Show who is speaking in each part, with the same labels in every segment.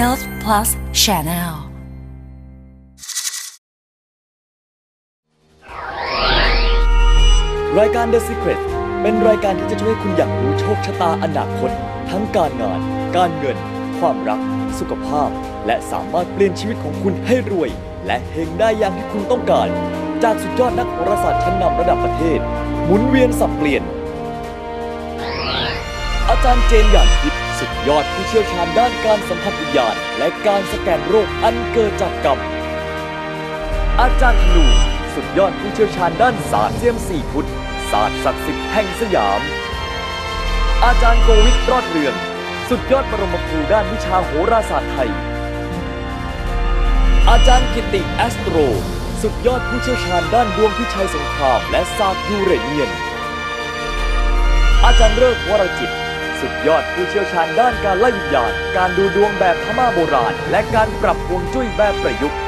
Speaker 1: Health Plus Channel
Speaker 2: รายการ The Secret เป็นรายการที่จะช่วยให้คุณอยากรู้โชคชะตาอนาคต ทั้งการงาน การเงิน ความรัก สุขภาพ และสามารถเปลี่ยนชีวิตของคุณให้รวย และเฮงได้อย่างที่คุณต้องการ จากสุดยอดนักโหราศาสตร์ชั้นนำระดับประเทศ หมุนเวียนสับเปลี่ยน อาจารย์เจนหยานทิพย์ สุดยอดผู้เชี่ยวชาญด้านการสัมผัสวิญญาณ และการสแกนโรคอันเกิดจากกรรม อาจารย์ธนู สุดยอดผู้เชี่ยวชาญด้านศาสตร์เซียมสี่พุทธศาสตร์ศักดิ์สิทธิ์แห่งสยาม อาจารย์โกวิทรอดเรือง สุดยอดปรมครูด้านวิชาโหราศาสตร์ไทย อาจารย์กิติแอสโตร สุดยอดผู้เชี่ยวชาญด้านดวงพิชัยสงครามและศาสตร์ยูเรเนียน อาจารย์เริกวรจิต สุดยอดผู้เชี่ยวชาญด้านการไล่วิญญาณ การดูดวงแบบพม่าโบราณ และการปรับฮวงจุ้ยแบบประยุกต์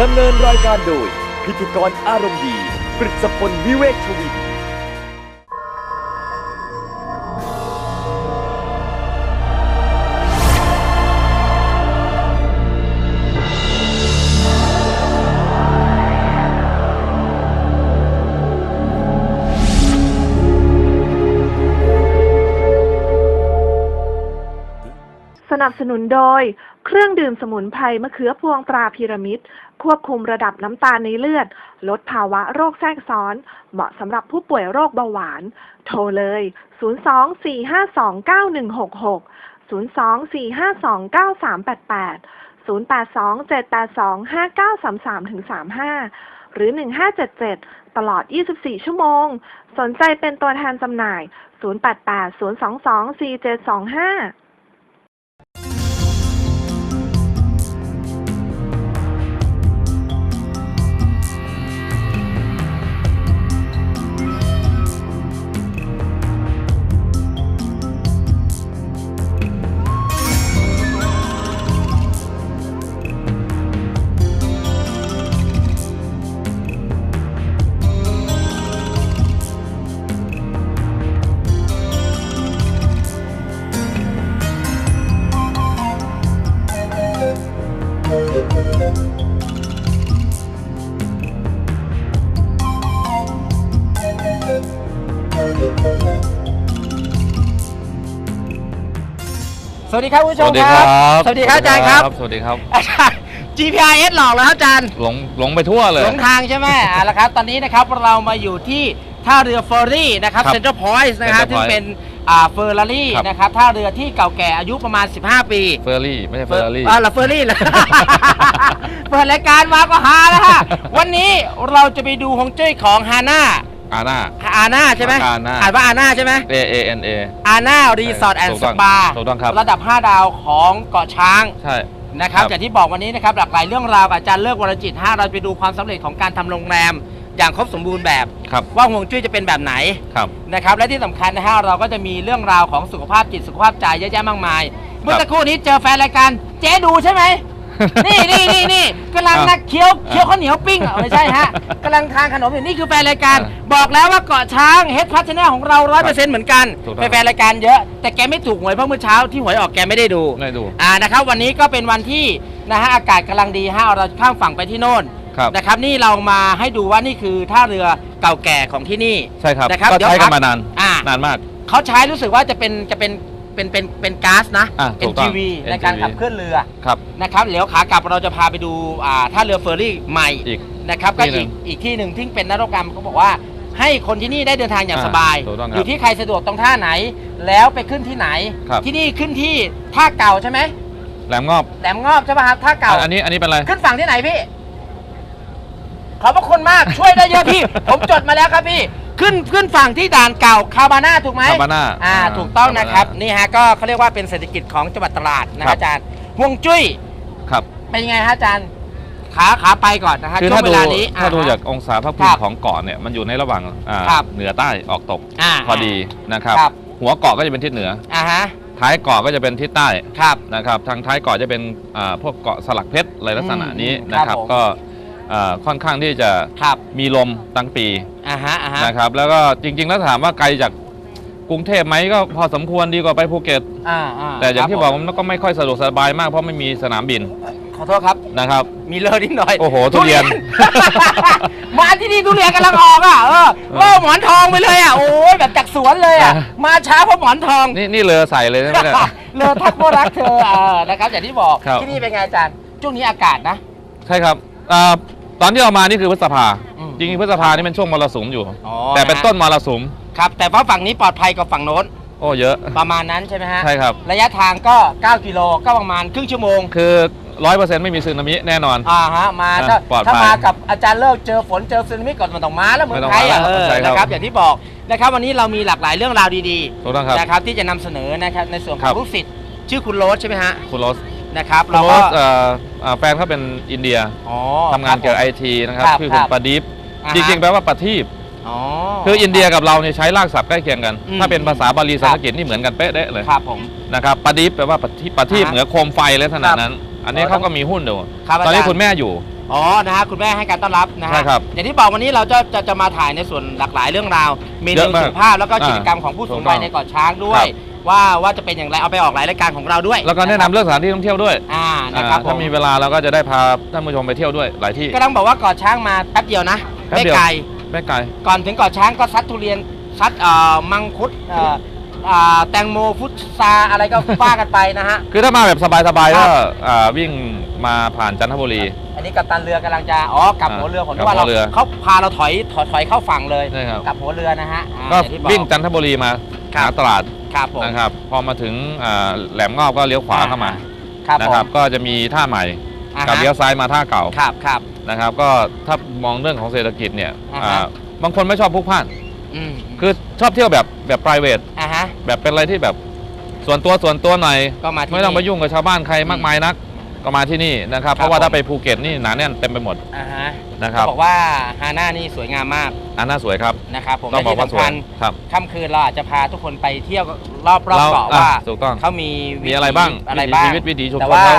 Speaker 2: ดำเนินรายการโดย พิธีกรอารมณ์ดีกฤษพลวิเวกชวิน
Speaker 3: นับสนุนโดย เครื่องดื่มสมุนไพรมะเขือพวงตราพีระมิด ควบคุมระดับน้ำตาลในเลือด ลดภาวะโรคแทรกซ้อน เหมาะสำหรับผู้ป่วยโรคเบาหวาน โทรเลย 024529166 024529388 082-782-5933-35 หรือ 1577 ตลอด 24 ชั่วโมง สนใจเป็นตัวแทนจำหน่าย 088-022-4725
Speaker 4: สวัสดีครับคุณผู้ช
Speaker 5: ส
Speaker 4: ม
Speaker 5: วัสดี
Speaker 4: ค
Speaker 5: ค
Speaker 4: รั
Speaker 5: รับบ
Speaker 4: สวัสดีครับอาจารย์ครับ
Speaker 5: สวัสดีครับ
Speaker 4: อาจารย์ GPRS หลอกแล้วครับอาจารย์
Speaker 5: หลงหลงไปทั่วเลย
Speaker 4: หลงทางใช่ไหมอ่าแล้วครับ ตอนนี้นะครับเรามาอยู่ที่ท่าเรือเฟอร์รี่นะครับ
Speaker 5: ครับ
Speaker 4: เซ็นทรัลพอยต์นะฮะ
Speaker 5: Central
Speaker 4: ซึ่ง
Speaker 5: Point
Speaker 4: เป็น อ่าเฟอร์รารี่
Speaker 5: ครับ
Speaker 4: นะครับท่าเรือที่เก่าแก่อายุประมาณ 15 ปี
Speaker 5: เฟอร์รี่ไม่ใช่เฟอร์รารี่
Speaker 4: อ่าเหรอเฟอร์รี่เหรอ เปิดรายการมาก็ฮาแล้วฮะ วันนี้เราจะไปดูฮวงจุ้ยของฮาน่า
Speaker 5: อาน่า
Speaker 4: อาน่าใช่ไหม
Speaker 5: อาน่า
Speaker 4: อ่านว่าอาน่าใช่ไหม
Speaker 5: A A N A
Speaker 4: อาน่ารีสอร์ทแอนด์
Speaker 5: ถูก
Speaker 4: ส
Speaker 5: ต้อง
Speaker 4: ปา
Speaker 5: ถูกต้องครับ
Speaker 4: ระดับ 5 ดาวของเกาะช้าง
Speaker 5: ใช่
Speaker 4: นะครับ
Speaker 5: ครับ
Speaker 4: อย่างที่บอกวันนี้นะครับหลากหลายเรื่องราวกับอาจารย์เลิกวรจิตฮะเราจะไปดูความสำเร็จของการทำโรงแรม อย่างครบสมบูรณ์แบบ
Speaker 5: ครับ
Speaker 4: ว่าห่วงจุ้ยจะเป็นแบบไหน
Speaker 5: ครับ
Speaker 4: นะครับ และที่สำคัญนะฮะเราก็จะมีเรื่องราวของสุขภาพจิตสุขภาพใจเยอะแยะมากมาย เมื่อสักครู่นี้เจอแฟนรายการเจ๊ดูใช่ไหม นี่นี่นี่นี่กำลังนักเคี้ยวเคี้ยวข้าวเหนียวปิ้งอะไม่ใช่ฮะกำลังทานขนมอยู่นี่คือแฟนรายการ
Speaker 5: อ่า
Speaker 4: บอกแล้วว่าเกาะช้างเฮดพัฒนาของเราร้อยเปอร์เซ็นต์เหมือนกัน
Speaker 5: ถูกต้อง
Speaker 4: แฟนรายการเยอะ แต่แกไม่ถูกหวยเพราะเมื่อเช้าที่หวยออกแกไม่ได้ดู
Speaker 5: ไม่ดู
Speaker 4: อ่านะครับวันนี้ก็เป็นวันที่นะฮะอากาศกำลังดีฮะเราข้ามฝั่งไปที่โน่น
Speaker 5: ครับ
Speaker 4: นะครับนี่เรามาให้ดูว่านี่คือท่าเรือเก่าแก่ของที่นี่
Speaker 5: ใช่ครับ
Speaker 4: นะครับ
Speaker 5: ก็
Speaker 4: เดี๋ยว
Speaker 5: ใช้กั
Speaker 4: พั
Speaker 5: น
Speaker 4: ก
Speaker 5: มานาน
Speaker 4: อ่า
Speaker 5: นานมาก
Speaker 4: เขาใช้รู้สึกว่าจะเป็นจะเป็นเป็นเป็นเป็นก๊าซนะ
Speaker 5: อะถูกต้อง
Speaker 4: NGV ในการ
Speaker 5: NGV
Speaker 4: ขับเคลื่อนเรือ
Speaker 5: ครับ
Speaker 4: นะครับเดี๋ยวขากลับเราจะพาไปดูอ่าท่าเรือเฟอร์รี่ใหม่
Speaker 5: อีก
Speaker 4: นะครับก็
Speaker 5: ที่หนึ่
Speaker 4: อีก
Speaker 5: ง
Speaker 4: อีกที่หนึ่งที่เป็นนวัตกรรมเขาบอกว่า ให้คนที่นี่ได้เดินทางอย่าง
Speaker 5: อ่า
Speaker 4: สบาย
Speaker 5: ถูกต้องครับ
Speaker 4: อยู่ที่ใครสะดวกตรงท่าไหน แล้วไปขึ้นที่ไหน
Speaker 5: ครับ
Speaker 4: ที่นี่ขึ้นที่ท่าเก่าใช่ไหม
Speaker 5: แหลมงอบ
Speaker 4: แหลมงอบใช่ป่ะครับท่าเก่า
Speaker 5: อันนี้อันนี้เป็นอะไร
Speaker 4: ขึ้นฝั่งที่ไหนพี่ ขอบพระคุณมากช่วยได้เยอะพี่ ผมจดมาแล้วครับพี่ ขึ้นขึ้นฝั่งที่ด่านเก่าคาบาน่าถูกไหม
Speaker 5: คาบาน่า
Speaker 4: อ่า
Speaker 5: อ่า
Speaker 4: ถูกต้องนะครับ
Speaker 5: คาบาน่า
Speaker 4: นี่ฮะก็เขาเรียกว่าเป็นเศรษฐกิจของจังหวัดตราดนะ
Speaker 5: ค
Speaker 4: ค
Speaker 5: รั
Speaker 4: รับ บอาจารย์ห่วงจุ้ย
Speaker 5: ครับ
Speaker 4: เป็นยังไงฮะอาจารย์ขาขาไปก่อนนะฮะ
Speaker 5: คือ
Speaker 4: ช่ว
Speaker 5: ถ้าง
Speaker 4: เว
Speaker 5: ดู
Speaker 4: ลานี้
Speaker 5: ถ้าดู
Speaker 4: อ่ฮะ
Speaker 5: จากองศาภาค
Speaker 4: ค
Speaker 5: พื้
Speaker 4: รั
Speaker 5: น
Speaker 4: บ
Speaker 5: ของเกาะเนี่ยมันอยู่ในระหว่างอ่า
Speaker 4: ครับ
Speaker 5: เหนือใต้ออกตก
Speaker 4: อ่า
Speaker 5: พอดีนะครับ
Speaker 4: ครับ
Speaker 5: หัวเกาะก็จะเป็นทิศเหนือ
Speaker 4: อ่าฮะ
Speaker 5: ท้ายเกาะก็จะเป็นทิศใต้
Speaker 4: ครับ
Speaker 5: นะครับ ทางท้ายเกาะจะเป็นอ่าพวกเกาะสลักเพชรอะไรลักษณะนี้
Speaker 4: อืม
Speaker 5: นะค
Speaker 4: ครั
Speaker 5: รั
Speaker 4: บบผม
Speaker 5: ก็ อ่าค่อนข้างที่จะ
Speaker 4: ครับ
Speaker 5: มีลมตั้งปี
Speaker 4: อ่าฮะอ่าฮะ
Speaker 5: นะครับ แล้วก็จริง ๆ แล้วถามว่าไกลจากกรุงเทพไหมก็พอสมควรดีกว่าไปภูเก็ต
Speaker 4: อ่าอ่า
Speaker 5: แต่อย่างที่
Speaker 4: ครับ
Speaker 5: บอก
Speaker 4: ผม
Speaker 5: มันก็ไม่ค่อยสะดวกสบายมากเพราะไม่มีสนามบิน
Speaker 4: ขอโทษครับ
Speaker 5: นะครับ
Speaker 4: มีเลอนิดหน่อย
Speaker 5: โอ้โหทุเรียน
Speaker 4: มาที่นี่ทุเรียนกำลังออกอะเออโอ้หมอนทองไปเลยอะโอ้ยแบบจากสวนเลยอะ
Speaker 5: อะ
Speaker 4: มาช้าเพราะหมอนทอง
Speaker 5: นี่นี่เรือใส่เลยใช่ไหมเนี่ย
Speaker 4: เลอทักโมรักเธอเออนะครับอย่างที่บอก
Speaker 5: ครับ
Speaker 4: ที่นี่เป็นไงอาจารย์ช่วงนี้อากาศนะ
Speaker 5: ใช่ครับอ่า ตอนที่เรามานี่คือพฤษภา
Speaker 4: อืม
Speaker 5: จริงๆพฤษภานี่เป็นช่วงมรสุมอยู่
Speaker 4: อ๋อ
Speaker 5: แต่เป็น
Speaker 4: นะฮะ
Speaker 5: ต้นมรสุม
Speaker 4: ครับ แต่ว่าฝั่งนี้ปลอดภัยกว่าฝั่งโน้น
Speaker 5: โอ้เยอะ
Speaker 4: ประมาณนั้นใช่ไหมฮะ
Speaker 5: ใช่ครับ
Speaker 4: ระยะทางก็ 9 กิโลก็ประมาณครึ่งชั่วโมง
Speaker 5: คือร้อยเปอร์เซ็นต์ไม่มีสึนามิแน่นอน
Speaker 4: อ่าฮะ มา
Speaker 5: อะ
Speaker 4: ถ้า
Speaker 5: ปลอดภัย
Speaker 4: ถ้ามากับอาจารย์เลิกเจอฝนเจอซึนามิก่อนมันต้องมาแล้วเมืองไทยอะ
Speaker 5: ไม่
Speaker 4: เอ
Speaker 5: ต้องมา
Speaker 4: อ
Speaker 5: ใช่ครับ
Speaker 4: นะครับ อย่างที่บอกนะครับวันนี้เรามีหลากหลายเรื่องราวดี
Speaker 5: ถูกต้องครับ
Speaker 4: ๆนะครับที่จะนำเสนอนะครับในส่วนข
Speaker 5: ครั
Speaker 4: อง
Speaker 5: บ
Speaker 4: ลูกศิษย์ชื่อคุณโรสใช่ไหมฮะ
Speaker 5: คุณโรส
Speaker 4: นะครับ
Speaker 5: คุณ
Speaker 4: เรา
Speaker 5: โร
Speaker 4: ก็
Speaker 5: สเอ่อเอ่อแฟนเขาเป็นอินเดีย
Speaker 4: อ๋อ
Speaker 5: ทำงานเกี่ยวกับไอ
Speaker 4: ครับ
Speaker 5: ทีนะครับ
Speaker 4: ครับ
Speaker 5: ชื่อ
Speaker 4: ค
Speaker 5: คุ
Speaker 4: รั
Speaker 5: ณ
Speaker 4: บ
Speaker 5: ประดิษ
Speaker 4: อ่าฮะ
Speaker 5: จริงๆแปลว่าประทีป
Speaker 4: อ๋อ
Speaker 5: คืออินเดียกับเราเนี่ยใช้รากศัพท์ใกล้เคียงกัน
Speaker 4: อืม
Speaker 5: ถ้าเป็นภาษาบาลี
Speaker 4: ครั
Speaker 5: สั
Speaker 4: บ
Speaker 5: นสกฤตนี่เหมือนกันเป๊ะเด้เลย
Speaker 4: ครับผม
Speaker 5: นะครับประดิษแปลว่าประทีปประทีป
Speaker 4: อ่าฮะ
Speaker 5: เหนือโคมไฟเลยขนาดนั้น อันนี้
Speaker 4: อ๋อ
Speaker 5: เขาก็มีหุ้นอยู่
Speaker 4: ครับ
Speaker 5: ตอนนี้
Speaker 4: อาจารย์
Speaker 5: คุณแม่อยู่
Speaker 4: อ๋อนะฮะคุณแม่ให้การต้อนรับนะฮะ
Speaker 5: ใช่ครับ
Speaker 4: อย่างที่บอกวันนี้เราจะจะจะมาถ่ายในส่วนหลากหลายเรื่องราว มี
Speaker 5: เย
Speaker 4: เรื่อ
Speaker 5: อะ
Speaker 4: ง
Speaker 5: มาก
Speaker 4: สุขภาพแล้วก็
Speaker 5: อ่า
Speaker 4: กิจกรรมของผู้สูง
Speaker 5: ถูกต้
Speaker 4: วั
Speaker 5: อยง
Speaker 4: ในเกาะช้างด้วย
Speaker 5: ครับ
Speaker 4: ว่าว่าจะเป็นอย่างไรเอาไปออกหลายรายการของเราด้วย
Speaker 5: แล้วก็แนะนำเรื่องสถานที่ท่องเที่ยวด้วย
Speaker 4: อ่านะครับ
Speaker 5: อ่า
Speaker 4: ผ
Speaker 5: ถ้ามมีเวลาเราก็จะได้พาท่านผู้ชมไปเที่ยวด้วยหลายที่
Speaker 4: ก็ต้องบอกว่าเกาะช้างมาแป๊บเดียวนะ
Speaker 5: แป๊บ
Speaker 4: ไม่
Speaker 5: เดียว
Speaker 4: ไกล
Speaker 5: ไม่ไกล
Speaker 4: ก่อนถึงเกาะช้างก็ซัดทุเรียนซัดเอ่อมังคุดเอ่ออ่าแตงโมฟุตซาอะไรก็ว่ากันไปนะฮะ
Speaker 5: คือถ้ามาแบบสบายๆ
Speaker 4: ครั
Speaker 5: ก็
Speaker 4: บ
Speaker 5: อ่าวิ่งมาผ่านจันทบุรี
Speaker 4: อันนี้กัปตันเรือกำลังจะอ๋อกลับ
Speaker 5: อ่า
Speaker 4: หัวเรือผม
Speaker 5: กลับ
Speaker 4: ว่าเรา
Speaker 5: หัวเรือ
Speaker 4: เขาพาเราถอยถอยถอยเข้าฝั่งเลย
Speaker 5: ใช่ครับ
Speaker 4: กลับหัวเรือนะฮะอ่า
Speaker 5: ก็
Speaker 4: อย่างที่บอก
Speaker 5: วิ่งจันทบุรีมา
Speaker 4: ครั
Speaker 5: หา
Speaker 4: บ
Speaker 5: ตลาด
Speaker 4: ครับผม
Speaker 5: นะครับ พอมาถึงอ่าแหลมงอบก็เลี้ยวขวาเข้ามา
Speaker 4: ครับ
Speaker 5: นะ
Speaker 4: ผ
Speaker 5: ครับ
Speaker 4: ม
Speaker 5: ก็จะมีท่าใหม่
Speaker 4: อ่าฮะ
Speaker 5: กับเลี้ยวซ้ายมาท่าเก่า
Speaker 4: ครับครับ
Speaker 5: นะครับ ก็ถ้ามองเรื่องของเศรษฐกิจเนี่ย
Speaker 4: อ่าฮะ
Speaker 5: อ่าบางคนไม่ชอบพลุกพล่าน
Speaker 4: อืม
Speaker 5: คือชอบเที่ยวแบบแบบ p r i v a t
Speaker 4: อ่าฮะ
Speaker 5: แบบเป็นอะไรที่แบบส่วนตัวส่วนตัวหน่อย
Speaker 4: ก็มาที่
Speaker 5: ไม่ต้องไป
Speaker 4: นี่
Speaker 5: ยุ่งกับชาวบ้านใครมากมายนัก ก็มาที่นี่นะครับ
Speaker 4: ครับ
Speaker 5: เพราะว่าถ้า
Speaker 4: ผม
Speaker 5: ไปภูเก็ตนี่หนาแน่นเต็มไปหมด
Speaker 4: อ่าฮะ
Speaker 5: นะครับ
Speaker 4: บอกว่าฮาน่านี่สวยงามมาก
Speaker 5: อันน่าสวยครับ
Speaker 4: นะครับผม
Speaker 5: ต้องบอก
Speaker 4: และ
Speaker 5: ว่า
Speaker 4: ที่
Speaker 5: สวย
Speaker 4: สำคัญ
Speaker 5: ครับ
Speaker 4: ค่ำคืนเราอาจจะพาทุกคนไปเที่ยวรอบรอบ
Speaker 5: เรา
Speaker 4: เกาะ
Speaker 5: อะ
Speaker 4: ว่า
Speaker 5: ถูกต้อง
Speaker 4: เขามี
Speaker 5: มีอะไรบ้าง
Speaker 4: อะไร
Speaker 5: วิถี
Speaker 4: บ้าง
Speaker 5: ชีวิตวิถีชุม
Speaker 4: แต่
Speaker 5: ชน
Speaker 4: ว่า
Speaker 5: เขา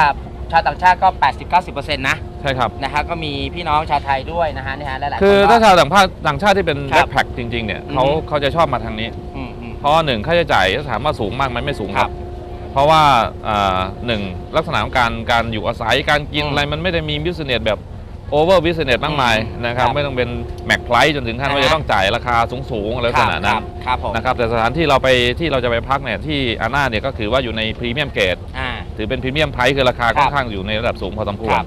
Speaker 4: ชาวต่างชาติก็ 80-90%นะ
Speaker 5: ใช่ครับ
Speaker 4: นะฮะก็มีพี่น้องชาวไทยด้วยนะฮะนี่ฮะหลายๆ
Speaker 5: คือ
Speaker 4: คนก็
Speaker 5: ถ้าชาวต่างชาติต่างชาติที่เป็น
Speaker 4: ครั
Speaker 5: แบ็
Speaker 4: บ
Speaker 5: คแพคจริงๆเนี่ย
Speaker 4: อือฮึ
Speaker 5: เขาเขาจะชอบมาทางนี้
Speaker 4: อืมอืม
Speaker 5: เพราะหนึ่งค่าใช้จ่ายถามว่าสูงมากไหมไม่สูงค
Speaker 4: ครั
Speaker 5: รับ
Speaker 4: บ
Speaker 5: เพราะว่าอ่าหนึ่งลักษณะของการการอยู่อาศัยการกิน
Speaker 4: อืม
Speaker 5: อะไรมันไม่ได้มีบิสเนสแบบ โอเวอร์บิสเนสมากมาย
Speaker 4: อืม
Speaker 5: นะครับ
Speaker 4: ครับ
Speaker 5: ไม่ต้องเป็นแม็กไพรจนถึงขั้นว่า
Speaker 4: อ่าฮะ
Speaker 5: จะต้องจ่ายราคาสูงๆอะไรลักษณะนั้น
Speaker 4: ครับครับผม
Speaker 5: นะครับแต่สถานที่เราไปที่เราจะไปพักเนี่ยที่อาน่าเนี่ยก็คือว่าอยู่ในพรีเมียมเกรด
Speaker 4: อ่า
Speaker 5: ถือเป็นพรีเมียมไพรคือราคา
Speaker 4: ครั
Speaker 5: ค่อบนข้างอยู่ในระดับสูงพอสมคว
Speaker 4: ค
Speaker 5: ร
Speaker 4: รับ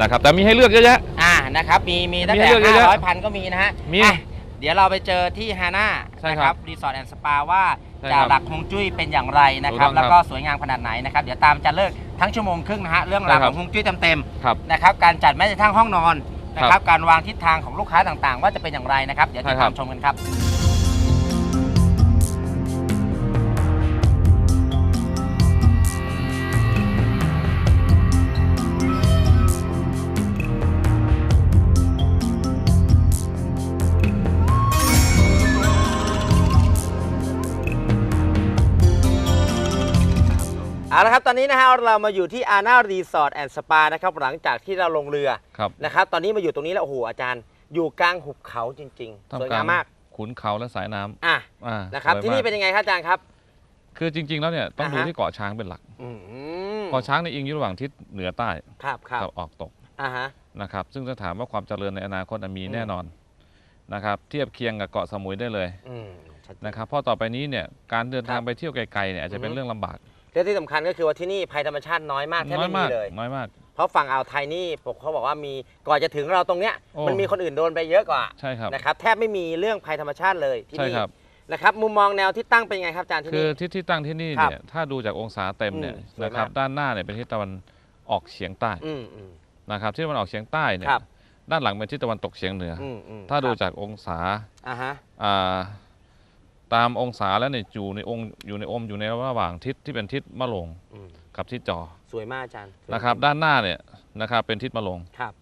Speaker 5: นะครับแต่มีให้เลือกเยอะแยะ
Speaker 4: อ่านะครับมีมีตั้ง
Speaker 5: มี
Speaker 4: แต่
Speaker 5: ให้เลือกเยอะแยะ
Speaker 4: ห้าร้อยพันก็มีนะฮะ
Speaker 5: มี
Speaker 4: อะเดี๋ยวเราไปเจอที่ฮาน่า
Speaker 5: ใช่
Speaker 4: นะ
Speaker 5: ค
Speaker 4: ค
Speaker 5: รั
Speaker 4: รั
Speaker 5: บบ
Speaker 4: รีสอร์ทแอนด์สปาว่า
Speaker 5: ใช่
Speaker 4: จะ
Speaker 5: ครับ
Speaker 4: หลักฮวงจุ้ยเป็นอย่างไรนะครับ
Speaker 5: ถูกต้องครับ
Speaker 4: แล้วก็สวยงามขนาดไหนนะครับเดี๋ยวตามจะเลิก ทั้งชั่วโมงครึ่งนะฮะเรื่องราว
Speaker 5: ใช่ค
Speaker 4: ข
Speaker 5: รับ
Speaker 4: องฮวงจุ้ยเต็ม
Speaker 5: ครับ
Speaker 4: ๆนะครับการจัดแม้กระทั่งห้องนอนนะค
Speaker 5: ครั
Speaker 4: รับบการวางทิศทางของลูกค้าต่างๆ ว่าจะเป็นอย่างไรนะครับเดี๋ยว
Speaker 5: ใช่
Speaker 4: จะ
Speaker 5: ครั
Speaker 4: ตา
Speaker 5: บ
Speaker 4: มชมกันครับ เอาละครับตอนนี้นะฮะเรามาอยู่ที่อาณารีสอร์ทแอนด์สปานะครับหลังจากที่เราลงเรือ
Speaker 5: ครับ
Speaker 4: นะครับตอนนี้มาอยู่ตรงนี้แล้วโอ้โหอาจารย์ อยู่กลางหุบเขาจริงๆสวยงามมาก
Speaker 5: ขุนเขาและสายน้ำ
Speaker 4: อะ
Speaker 5: อ่า
Speaker 4: นะครับ
Speaker 5: สวย
Speaker 4: ที่นี่
Speaker 5: มาก
Speaker 4: เป็นยังไงครับอาจารย์ครับ
Speaker 5: คือจริง ๆ แล้วเนี่ยต้อง
Speaker 4: อ่า
Speaker 5: ดู
Speaker 4: ฮะ
Speaker 5: ที่เกาะช้างเป็นหลัก
Speaker 4: อืม
Speaker 5: เกาะช้างในยอิงอยู่ระหว่างทิศเหนือใต้
Speaker 4: ครับครับ
Speaker 5: กับออกตก
Speaker 4: อ่าฮะ
Speaker 5: นะครับซึ่งถ้าถามว่าความเจริญในอนาคตมี
Speaker 4: อืม
Speaker 5: แน่นอนนะครับเทียบเคียงกับเกาะสมุยได้เลย
Speaker 4: อืมชัดเจน
Speaker 5: นะครับเพราะต่อไปนี้เนี่ยการเดินทาง
Speaker 4: ครับ
Speaker 5: ไปเที่ยวไกลๆเนี่ยอาจจะเป็น
Speaker 4: อือฮึ
Speaker 5: เรื่องลำบาก
Speaker 4: และที่สำคัญก็คือว่าที่นี่ภัยธรรมชาติน้อยมากแทบ
Speaker 5: น้อย
Speaker 4: ไม่มี
Speaker 5: มาก
Speaker 4: เลย
Speaker 5: น้อยมาก
Speaker 4: เพราะฝั่งอ่าวไทยนี่ปกเขาบอกว่ามีก่อนจะถึงเราตรงเนี้ย
Speaker 5: โอ้
Speaker 4: มันมีคนอื่นโดนไปเยอะกว่า
Speaker 5: ใช่ครับ
Speaker 4: นะครับแทบไม่มีเรื่องภัยธรรมชาติเลยที่
Speaker 5: ใช่
Speaker 4: นี่
Speaker 5: ครับ
Speaker 4: นะครับมุมมองแนวที่ตั้งเป็นยังไงครับอาจารย์ที่
Speaker 5: คือ
Speaker 4: นี่
Speaker 5: ที่ที่ตั้งที่นี่
Speaker 4: ครับ
Speaker 5: เนี่ยถ้าดูจากองศาเต็มเนี่ย
Speaker 4: อืมสวยมาก
Speaker 5: นะครับด้านหน้าเนี่ยเป็นทิศตะวันออกเฉียงใต้
Speaker 4: อืมอืม
Speaker 5: นะครับทิศตะวันออกเฉียงใต้เนี่ย
Speaker 4: ครับ
Speaker 5: ด้านหลังเป็นทิศตะวันตกเฉียงเหนืออ
Speaker 4: อืมอืม
Speaker 5: ถ้าดู
Speaker 4: ครับ
Speaker 5: จากองศา
Speaker 4: อ่าฮะ
Speaker 5: อ่า ตามองศาแล้วเนี่ยอยู่ในองค์อยู่ในอมอยู่ในระหว่างทิศที่เป็นทิศมะโรง
Speaker 4: อืม
Speaker 5: กับทิศจอ
Speaker 4: สวยมากอาจารย์สวย
Speaker 5: นะครับ ด้านหน้าเนี่ยนะครับเป็นทิศมะโรง
Speaker 4: ครับ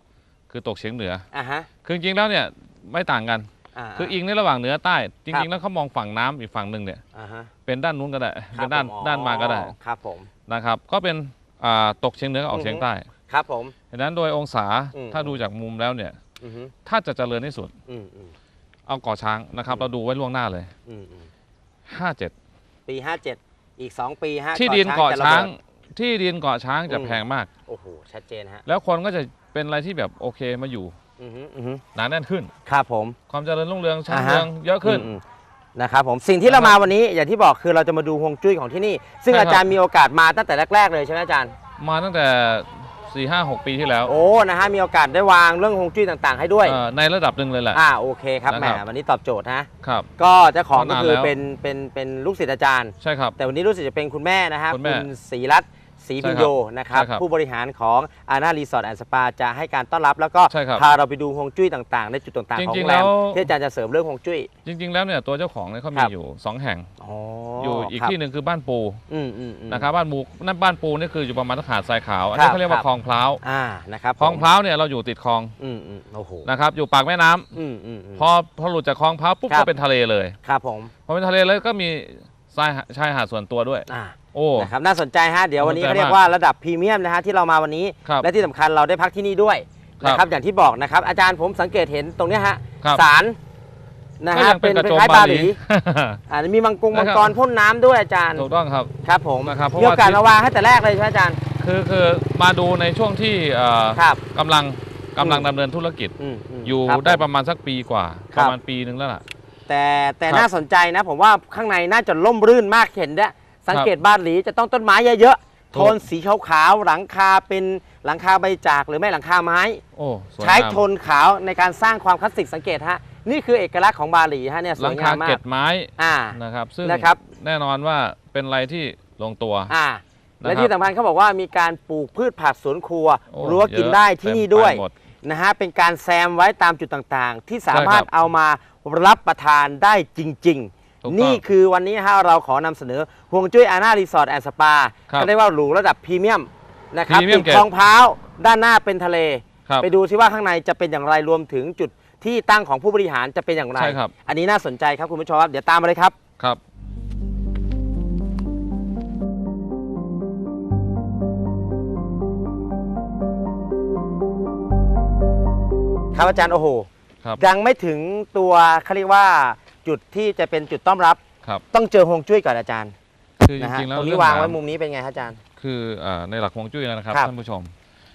Speaker 5: คือตกเฉียงเหนือ
Speaker 4: อ่าฮะ
Speaker 5: คือจริงๆแล้วเนี่ยไม่ต่างกันา คืออิงในระหว่างเหนือใต้ จ
Speaker 4: ครั
Speaker 5: ริง
Speaker 4: บ
Speaker 5: ๆแล้วเขามองฝั่งน้ำอีกฝั่งหนึ่งเนี่ย
Speaker 4: อ่าฮะ
Speaker 5: เป็นด้านนู้นก็ได้
Speaker 4: ครั
Speaker 5: เป็
Speaker 4: บ
Speaker 5: นด้าน
Speaker 4: ผมอ๋อ
Speaker 5: ด้านมาก็ได้
Speaker 4: ครับผม
Speaker 5: นะครับ ก็เป็นอ่าตกเฉียงเหนือกับออกเฉียงใต้
Speaker 4: ครับผม
Speaker 5: ดังนั้นโดยองศา
Speaker 4: อืม
Speaker 5: ถ้าดูจากมุมแล้วเนี่ย
Speaker 4: อือฮึ
Speaker 5: ถ้าจะเจริญที่สุด
Speaker 4: อืมอืม
Speaker 5: เอาเกาะช้างนะครับ
Speaker 4: อืม
Speaker 5: เราดูไว้ล่วงหน้าเลย
Speaker 4: อืมอืม
Speaker 5: 57
Speaker 4: ปี57อีก2ปีฮะ
Speaker 5: ที่ดินเกาะ
Speaker 4: จะระ
Speaker 5: ช้าง
Speaker 4: บิด
Speaker 5: ที่ดินเกาะช้างจะ
Speaker 4: อืม
Speaker 5: แพงมาก
Speaker 4: โอ้โห ชัดเจนฮะ
Speaker 5: แล้วคนก็จะเป็นอะไรที่แบบโอเคมาอยู่
Speaker 4: อือฮึอือฮึ
Speaker 5: หนาแน่นขึ้น
Speaker 4: ครับผม
Speaker 5: ความเจริญรุ่งเรืองชั้น
Speaker 4: อ่าฮะ
Speaker 5: เมืองเยอะขึ้น
Speaker 4: อืมๆนะครับผมสิ่งที่เรามาวันนี้อย่างที่บอกคือเราจะมาดูฮวงจุ้ยของที่นี่ ซึ่ง
Speaker 5: ใช่ครับ
Speaker 4: อาจารย์มีโอกาสมาตั้งแต่แรก ๆ เลยใช่ไหมอาจารย์
Speaker 5: มาตั้งแต่ 4 5 6 ปีที่แล้ว
Speaker 4: โอ้นะฮะมีโอกาสได้วางเรื่องฮวงจุ้ยต่างๆ ให้ด้วย
Speaker 5: เอ่อในระดับหนึ่งเลยแหละ
Speaker 4: อ่าโอเคครับ
Speaker 5: นะ
Speaker 4: แหม
Speaker 5: ครับ
Speaker 4: วันนี้ตอบโจทย์นะ
Speaker 5: ครับ
Speaker 4: ก็เจ้าของก็
Speaker 5: นาน
Speaker 4: คือ
Speaker 5: แล้ว
Speaker 4: เป็นเป็นเป็นลูกศิษย์อาจารย์
Speaker 5: ใช่ครับ
Speaker 4: แต่วันนี้รู้สึกจะเป็นคุณแม่นะฮะ
Speaker 5: คุณแม่
Speaker 4: ศรีรัตน์ ศรีพิญโยนะครับ
Speaker 5: ใช่ครับ
Speaker 4: ผู้บริหารของอาณารีสอร์ทแอนด์สปาจะให้การต้อนรับแล้วก็
Speaker 5: ใช่ครับ
Speaker 4: พาเราไปดูฮวงจุ้ยต่างๆ ในจุดต่างๆของ
Speaker 5: จริ
Speaker 4: โรงง
Speaker 5: ๆ
Speaker 4: แรม
Speaker 5: แล้ว
Speaker 4: ที่อาจารย์จะเสริมเรื่องฮวงจุ้ย
Speaker 5: จริง ๆ แล้วเนี่ยตัวเจ้าของเนี่ยเขา
Speaker 4: ค
Speaker 5: มี
Speaker 4: รับ
Speaker 5: อยู่ 2 แห่ง
Speaker 4: อ๋อ
Speaker 5: อ
Speaker 4: อยู่
Speaker 5: อีก
Speaker 4: ครับ
Speaker 5: ที่หนึ่งคือบ้านปู
Speaker 4: อืมอืมอืม
Speaker 5: นะครับบ้านปูนั่นบ้านปูนี่คืออยู่ประมาณหาดทรายขาวอัน
Speaker 4: ครั
Speaker 5: นี้
Speaker 4: บ
Speaker 5: เขาเรียก
Speaker 4: ครั
Speaker 5: ว่า
Speaker 4: บ
Speaker 5: คลองพร้าว
Speaker 4: อ่านะครับ
Speaker 5: คลอง
Speaker 4: ผม
Speaker 5: พร้าวเนี่ยเราอยู่ติดคลอง
Speaker 4: อืมอืมโอ้โห
Speaker 5: นะครับอยู่ปากแม่น้ำ
Speaker 4: อืมอืมม
Speaker 5: พอพอหลุดจากคลองพร้าวปุ๊บ
Speaker 4: ครับ
Speaker 5: ก็เป็นทะเลเลย
Speaker 4: ครับผม
Speaker 5: พอเป็นทะเลแล้วก็มีทรายหาชายหาดส่วนตัวด้วย
Speaker 4: อ่า
Speaker 5: โอ้
Speaker 4: นะครับน่าสนใจฮะเดี๋ยววันนี้
Speaker 5: น่าสนใจ
Speaker 4: เขาเรียกว่าระดับพรีเมียมนะฮะที่เรามาวันนี้
Speaker 5: ครับ
Speaker 4: และที่สำคัญเราได้พักที่นี่ด้วย
Speaker 5: ครับ
Speaker 4: นะครับอย่างที่บอกนะครับอาจารย์ผมสังเกตเห็นตรงเนี้ยฮะ
Speaker 5: ครับ
Speaker 4: สารนะ
Speaker 5: ก็
Speaker 4: ฮะ
Speaker 5: ยัง
Speaker 4: เป็
Speaker 5: เป็นนกระ
Speaker 4: เป็น
Speaker 5: โจม
Speaker 4: คล้าย
Speaker 5: บา
Speaker 4: บา
Speaker 5: ห
Speaker 4: ห
Speaker 5: ลี
Speaker 4: ลี อ่ามีมังกร
Speaker 5: นะ
Speaker 4: มัง
Speaker 5: ครับ
Speaker 4: กรพ่นน้ำด้วยอาจารย์
Speaker 5: ถูกต้องครับ
Speaker 4: ครับผม
Speaker 5: นะครับเพราะ
Speaker 4: มีโอกาส
Speaker 5: ว่า
Speaker 4: มาวางให้แต่แรกเลยใช่ไหมอาจารย์
Speaker 5: คือคือมาดูในช่วงที่เอ่อ
Speaker 4: ครับ
Speaker 5: กำลังกำลัง
Speaker 4: อืม
Speaker 5: ดำเนินธุรกิจ
Speaker 4: อืมม
Speaker 5: อยู่
Speaker 4: คบ
Speaker 5: ได้
Speaker 4: ผม
Speaker 5: ประมาณสักปีกว่า
Speaker 4: ค
Speaker 5: ป
Speaker 4: รับ
Speaker 5: ระมาณปีหนึ่งแล้วล่ะ
Speaker 4: แต่แต่
Speaker 5: ครับ
Speaker 4: น่าสนใจนะ ผมว่าข้างในน่าจะล่มรื่นมากเห็นเนี่ย สังเกตบ้านหลีจะต้องต้นไม้เยอะๆ
Speaker 5: ถู
Speaker 4: โท
Speaker 5: ก
Speaker 4: นสีขาวๆหลังคาเป็นหลังคาใบจากหรือไม่หลังคาไม้
Speaker 5: โอ้สวย
Speaker 4: ใช้
Speaker 5: งาม
Speaker 4: โทนขาวในการสร้างความคลาสสิกสังเกตฮะนี่คือเอกลักษณ์ของบาหลีฮะเนี่ยส
Speaker 5: หลั
Speaker 4: วย
Speaker 5: ง
Speaker 4: งา
Speaker 5: คาม
Speaker 4: มา
Speaker 5: เก
Speaker 4: ก
Speaker 5: ล็ดไม้
Speaker 4: อ่า
Speaker 5: นะครับซึ่ง
Speaker 4: นะครับ
Speaker 5: แน่นอนว่าเป็นอะไรที่ลงตัว
Speaker 4: อ่า
Speaker 5: นะครับ
Speaker 4: และที่สำคัญเขาบอกว่ามีการปลูกพืชผักสวนครัว
Speaker 5: โอ้
Speaker 4: รั้วกิน
Speaker 5: เยอะ
Speaker 4: ได้ที่นี่ด้วย
Speaker 5: เต็มไปหมด
Speaker 4: นะฮะเป็นการแซมไว้ตามจุดต่างๆ ที่สามารถ
Speaker 5: ใช่ครับ
Speaker 4: เอามารับประทานได้จริง
Speaker 5: ถูกต้อง
Speaker 4: ๆ นี่คือวันนี้ฮะเราขอนำเสนอห่วงจุ้ยอาณารีสอร์ทแอนด์สปา
Speaker 5: ครับ
Speaker 4: ก็เรียกว่าหรูระดับพรีเมียมนะครับ
Speaker 5: พรีเมีย
Speaker 4: ติ
Speaker 5: ม
Speaker 4: ด
Speaker 5: เกรด
Speaker 4: คลองพร้าวด้านหน้าเป็นทะเล
Speaker 5: ครับ
Speaker 4: ไปดูซิว่าข้างในจะเป็นอย่างไรรวมถึงจุดที่ตั้งของผู้บริหารจะเป็นอย่างไร
Speaker 5: ใช่ครับ
Speaker 4: อันนี้น่าสนใจครับคุณผู้ชมครับเดี๋ยวตามมาเลยครับ
Speaker 5: ครับ
Speaker 4: ครับอาจารย์โอ้โห
Speaker 5: ครับ
Speaker 4: ยังไม่ถึงตัวเขาเรียกว่า จุดที่จะเป็นจุดต้อนรับ
Speaker 5: ครับ
Speaker 4: ต้องเจอฮวงจุ้ยก่อนอาจารย์
Speaker 5: คือจ
Speaker 4: นะฮะ
Speaker 5: ริงๆแล้ว
Speaker 4: ตรง
Speaker 5: เรื่
Speaker 4: นี้
Speaker 5: อง
Speaker 4: วางไว้
Speaker 5: น้ำ
Speaker 4: มุมนี้เป็นไงฮะอาจารย์
Speaker 5: คือเอ่อในหลักฮวงจุ้ยแล้วนะครับ
Speaker 4: ครับ
Speaker 5: ท่านผู้ชม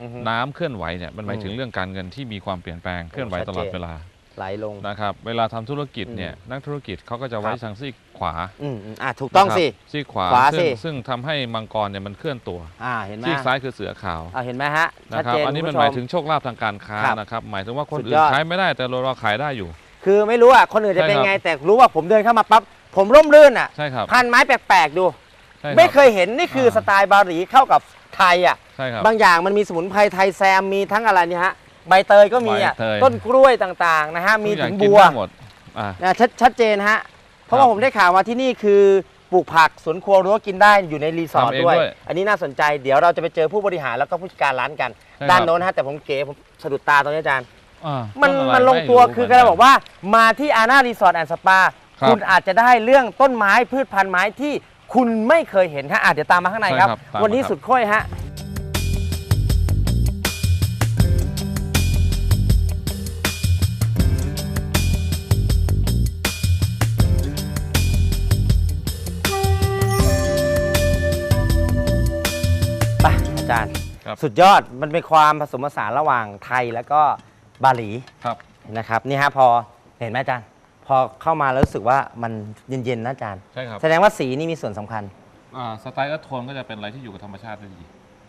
Speaker 4: อือฮึ
Speaker 5: น้ำเคลื่อนไหวเนี่ยมันหมายถึ
Speaker 4: อื
Speaker 5: ง
Speaker 4: ม
Speaker 5: เรื่องการเงินที่มีความเปลี่ยนแปลงเคลื่อนไหว
Speaker 4: ชัดเจน
Speaker 5: ตลอดเวลา
Speaker 4: ไหลลง
Speaker 5: นะครับเวลาทำธุรกิจเนี่ย
Speaker 4: อืม
Speaker 5: นักธุรกิจเขาก็จะไว้
Speaker 4: ครับ
Speaker 5: ทางซีกขวา
Speaker 4: อืมอืมอะถูกต้อง
Speaker 5: นะครับ
Speaker 4: สิ
Speaker 5: ซีกขวา
Speaker 4: ขวา
Speaker 5: ซึ่ง
Speaker 4: สิ
Speaker 5: ซึ่งทำให้มังกรเนี่ยมันเคลื่อนตัว
Speaker 4: อ่าเห็นไหม
Speaker 5: ซีกซ้ายคือเสือขาว
Speaker 4: อ่าเห็นไหมฮะชัด
Speaker 5: นะครับ
Speaker 4: เจน
Speaker 5: อันนี้มัน
Speaker 4: คุณ
Speaker 5: ห
Speaker 4: ผู้ช
Speaker 5: มายถึงโชคลาภทางการค้า
Speaker 4: ครับ
Speaker 5: นะครับหมายถึงว่าคน
Speaker 4: สุด
Speaker 5: อื่
Speaker 4: ย
Speaker 5: น
Speaker 4: อด
Speaker 5: ใช้ไม่ได้แต่เราเราขายได้อยู่
Speaker 4: คือไม่รู้อะคนอื่นจะเป็น
Speaker 5: ใช่ครับ
Speaker 4: ไง แต่รู้ว่าผมเดินเข้ามาปั๊บผมร่มรื่นอะ
Speaker 5: ใช่ครับ
Speaker 4: พันไม้แปลกๆดู
Speaker 5: ใช่รับ
Speaker 4: ไม่เคยเห็นนี่คืออา สไตล์บาหลีเข้ากับไทยอะ
Speaker 5: ใช่ครับ
Speaker 4: บางอย่างมันมีสมุนไพรไทยแซมมีทั้งอะไรเนี่ยฮะใบเตยก็มีอะ
Speaker 5: ใบเตย
Speaker 4: ต้นกล้วยต่างๆนะฮะมี
Speaker 5: ทุกอย่า
Speaker 4: ถึง
Speaker 5: กิน
Speaker 4: บัว
Speaker 5: ได้หมดอ่า
Speaker 4: นะชัดชัดเจนฮะเพราะ
Speaker 5: ครั
Speaker 4: ว่า
Speaker 5: บ
Speaker 4: ผมได้ข่าวว่าที่นี่คือปลูกผักสวนครัวรั้วกินได้อยู่ในรีสอร์ท
Speaker 5: ทำเอง
Speaker 4: ด้วย
Speaker 5: ด้วย
Speaker 4: อันนี้น่าสนใจเดี๋ยวเราจะไปเจอผู้บริหารแล้วก็ผู้จัดการร้านกัน
Speaker 5: ใช่ครับ
Speaker 4: ด้านโน้นฮะแต่ผมเก๋ผมสะดุดตาตรงนี้อาจารย์
Speaker 5: อ่า
Speaker 4: มัน
Speaker 5: ต้อะไร
Speaker 4: มันลงตัว
Speaker 5: ไรู้
Speaker 4: คือ
Speaker 5: เห
Speaker 4: ก
Speaker 5: มื
Speaker 4: ระบอกว่ามาที่อาณารีสอร์ทแอนด์สปา
Speaker 5: ครับ
Speaker 4: คุณอาจจะได้เรื่องต้นไม้พืชพันธุ์ไม้ที่คุณไม่เคยเห็นฮะอะเดี๋ยวตามมาข้างในครับ
Speaker 5: ใช่ครับตามมา
Speaker 4: วันนี้
Speaker 5: ครับ
Speaker 4: สุดค่อยฮะไปอาจารย์
Speaker 5: ครับ
Speaker 4: สุดยอดมันเป็นความผสมผสานระหว่างไทยแล้วก็ บาหลี
Speaker 5: ครับ
Speaker 4: นะครับนี่ฮะพอเห็นไหมอาจารย์ พอเข้ามาแล้วรู้สึกว่ามันเย็นๆนะอาจารย์
Speaker 5: ใช่ครับ
Speaker 4: แสดงว่าสีนี่มีส่วนสำคัญ
Speaker 5: อ่าสไตล์เอิร์ธโทนก็จะเป็นอะไรที่อยู่กับธรรมชาติได้ดี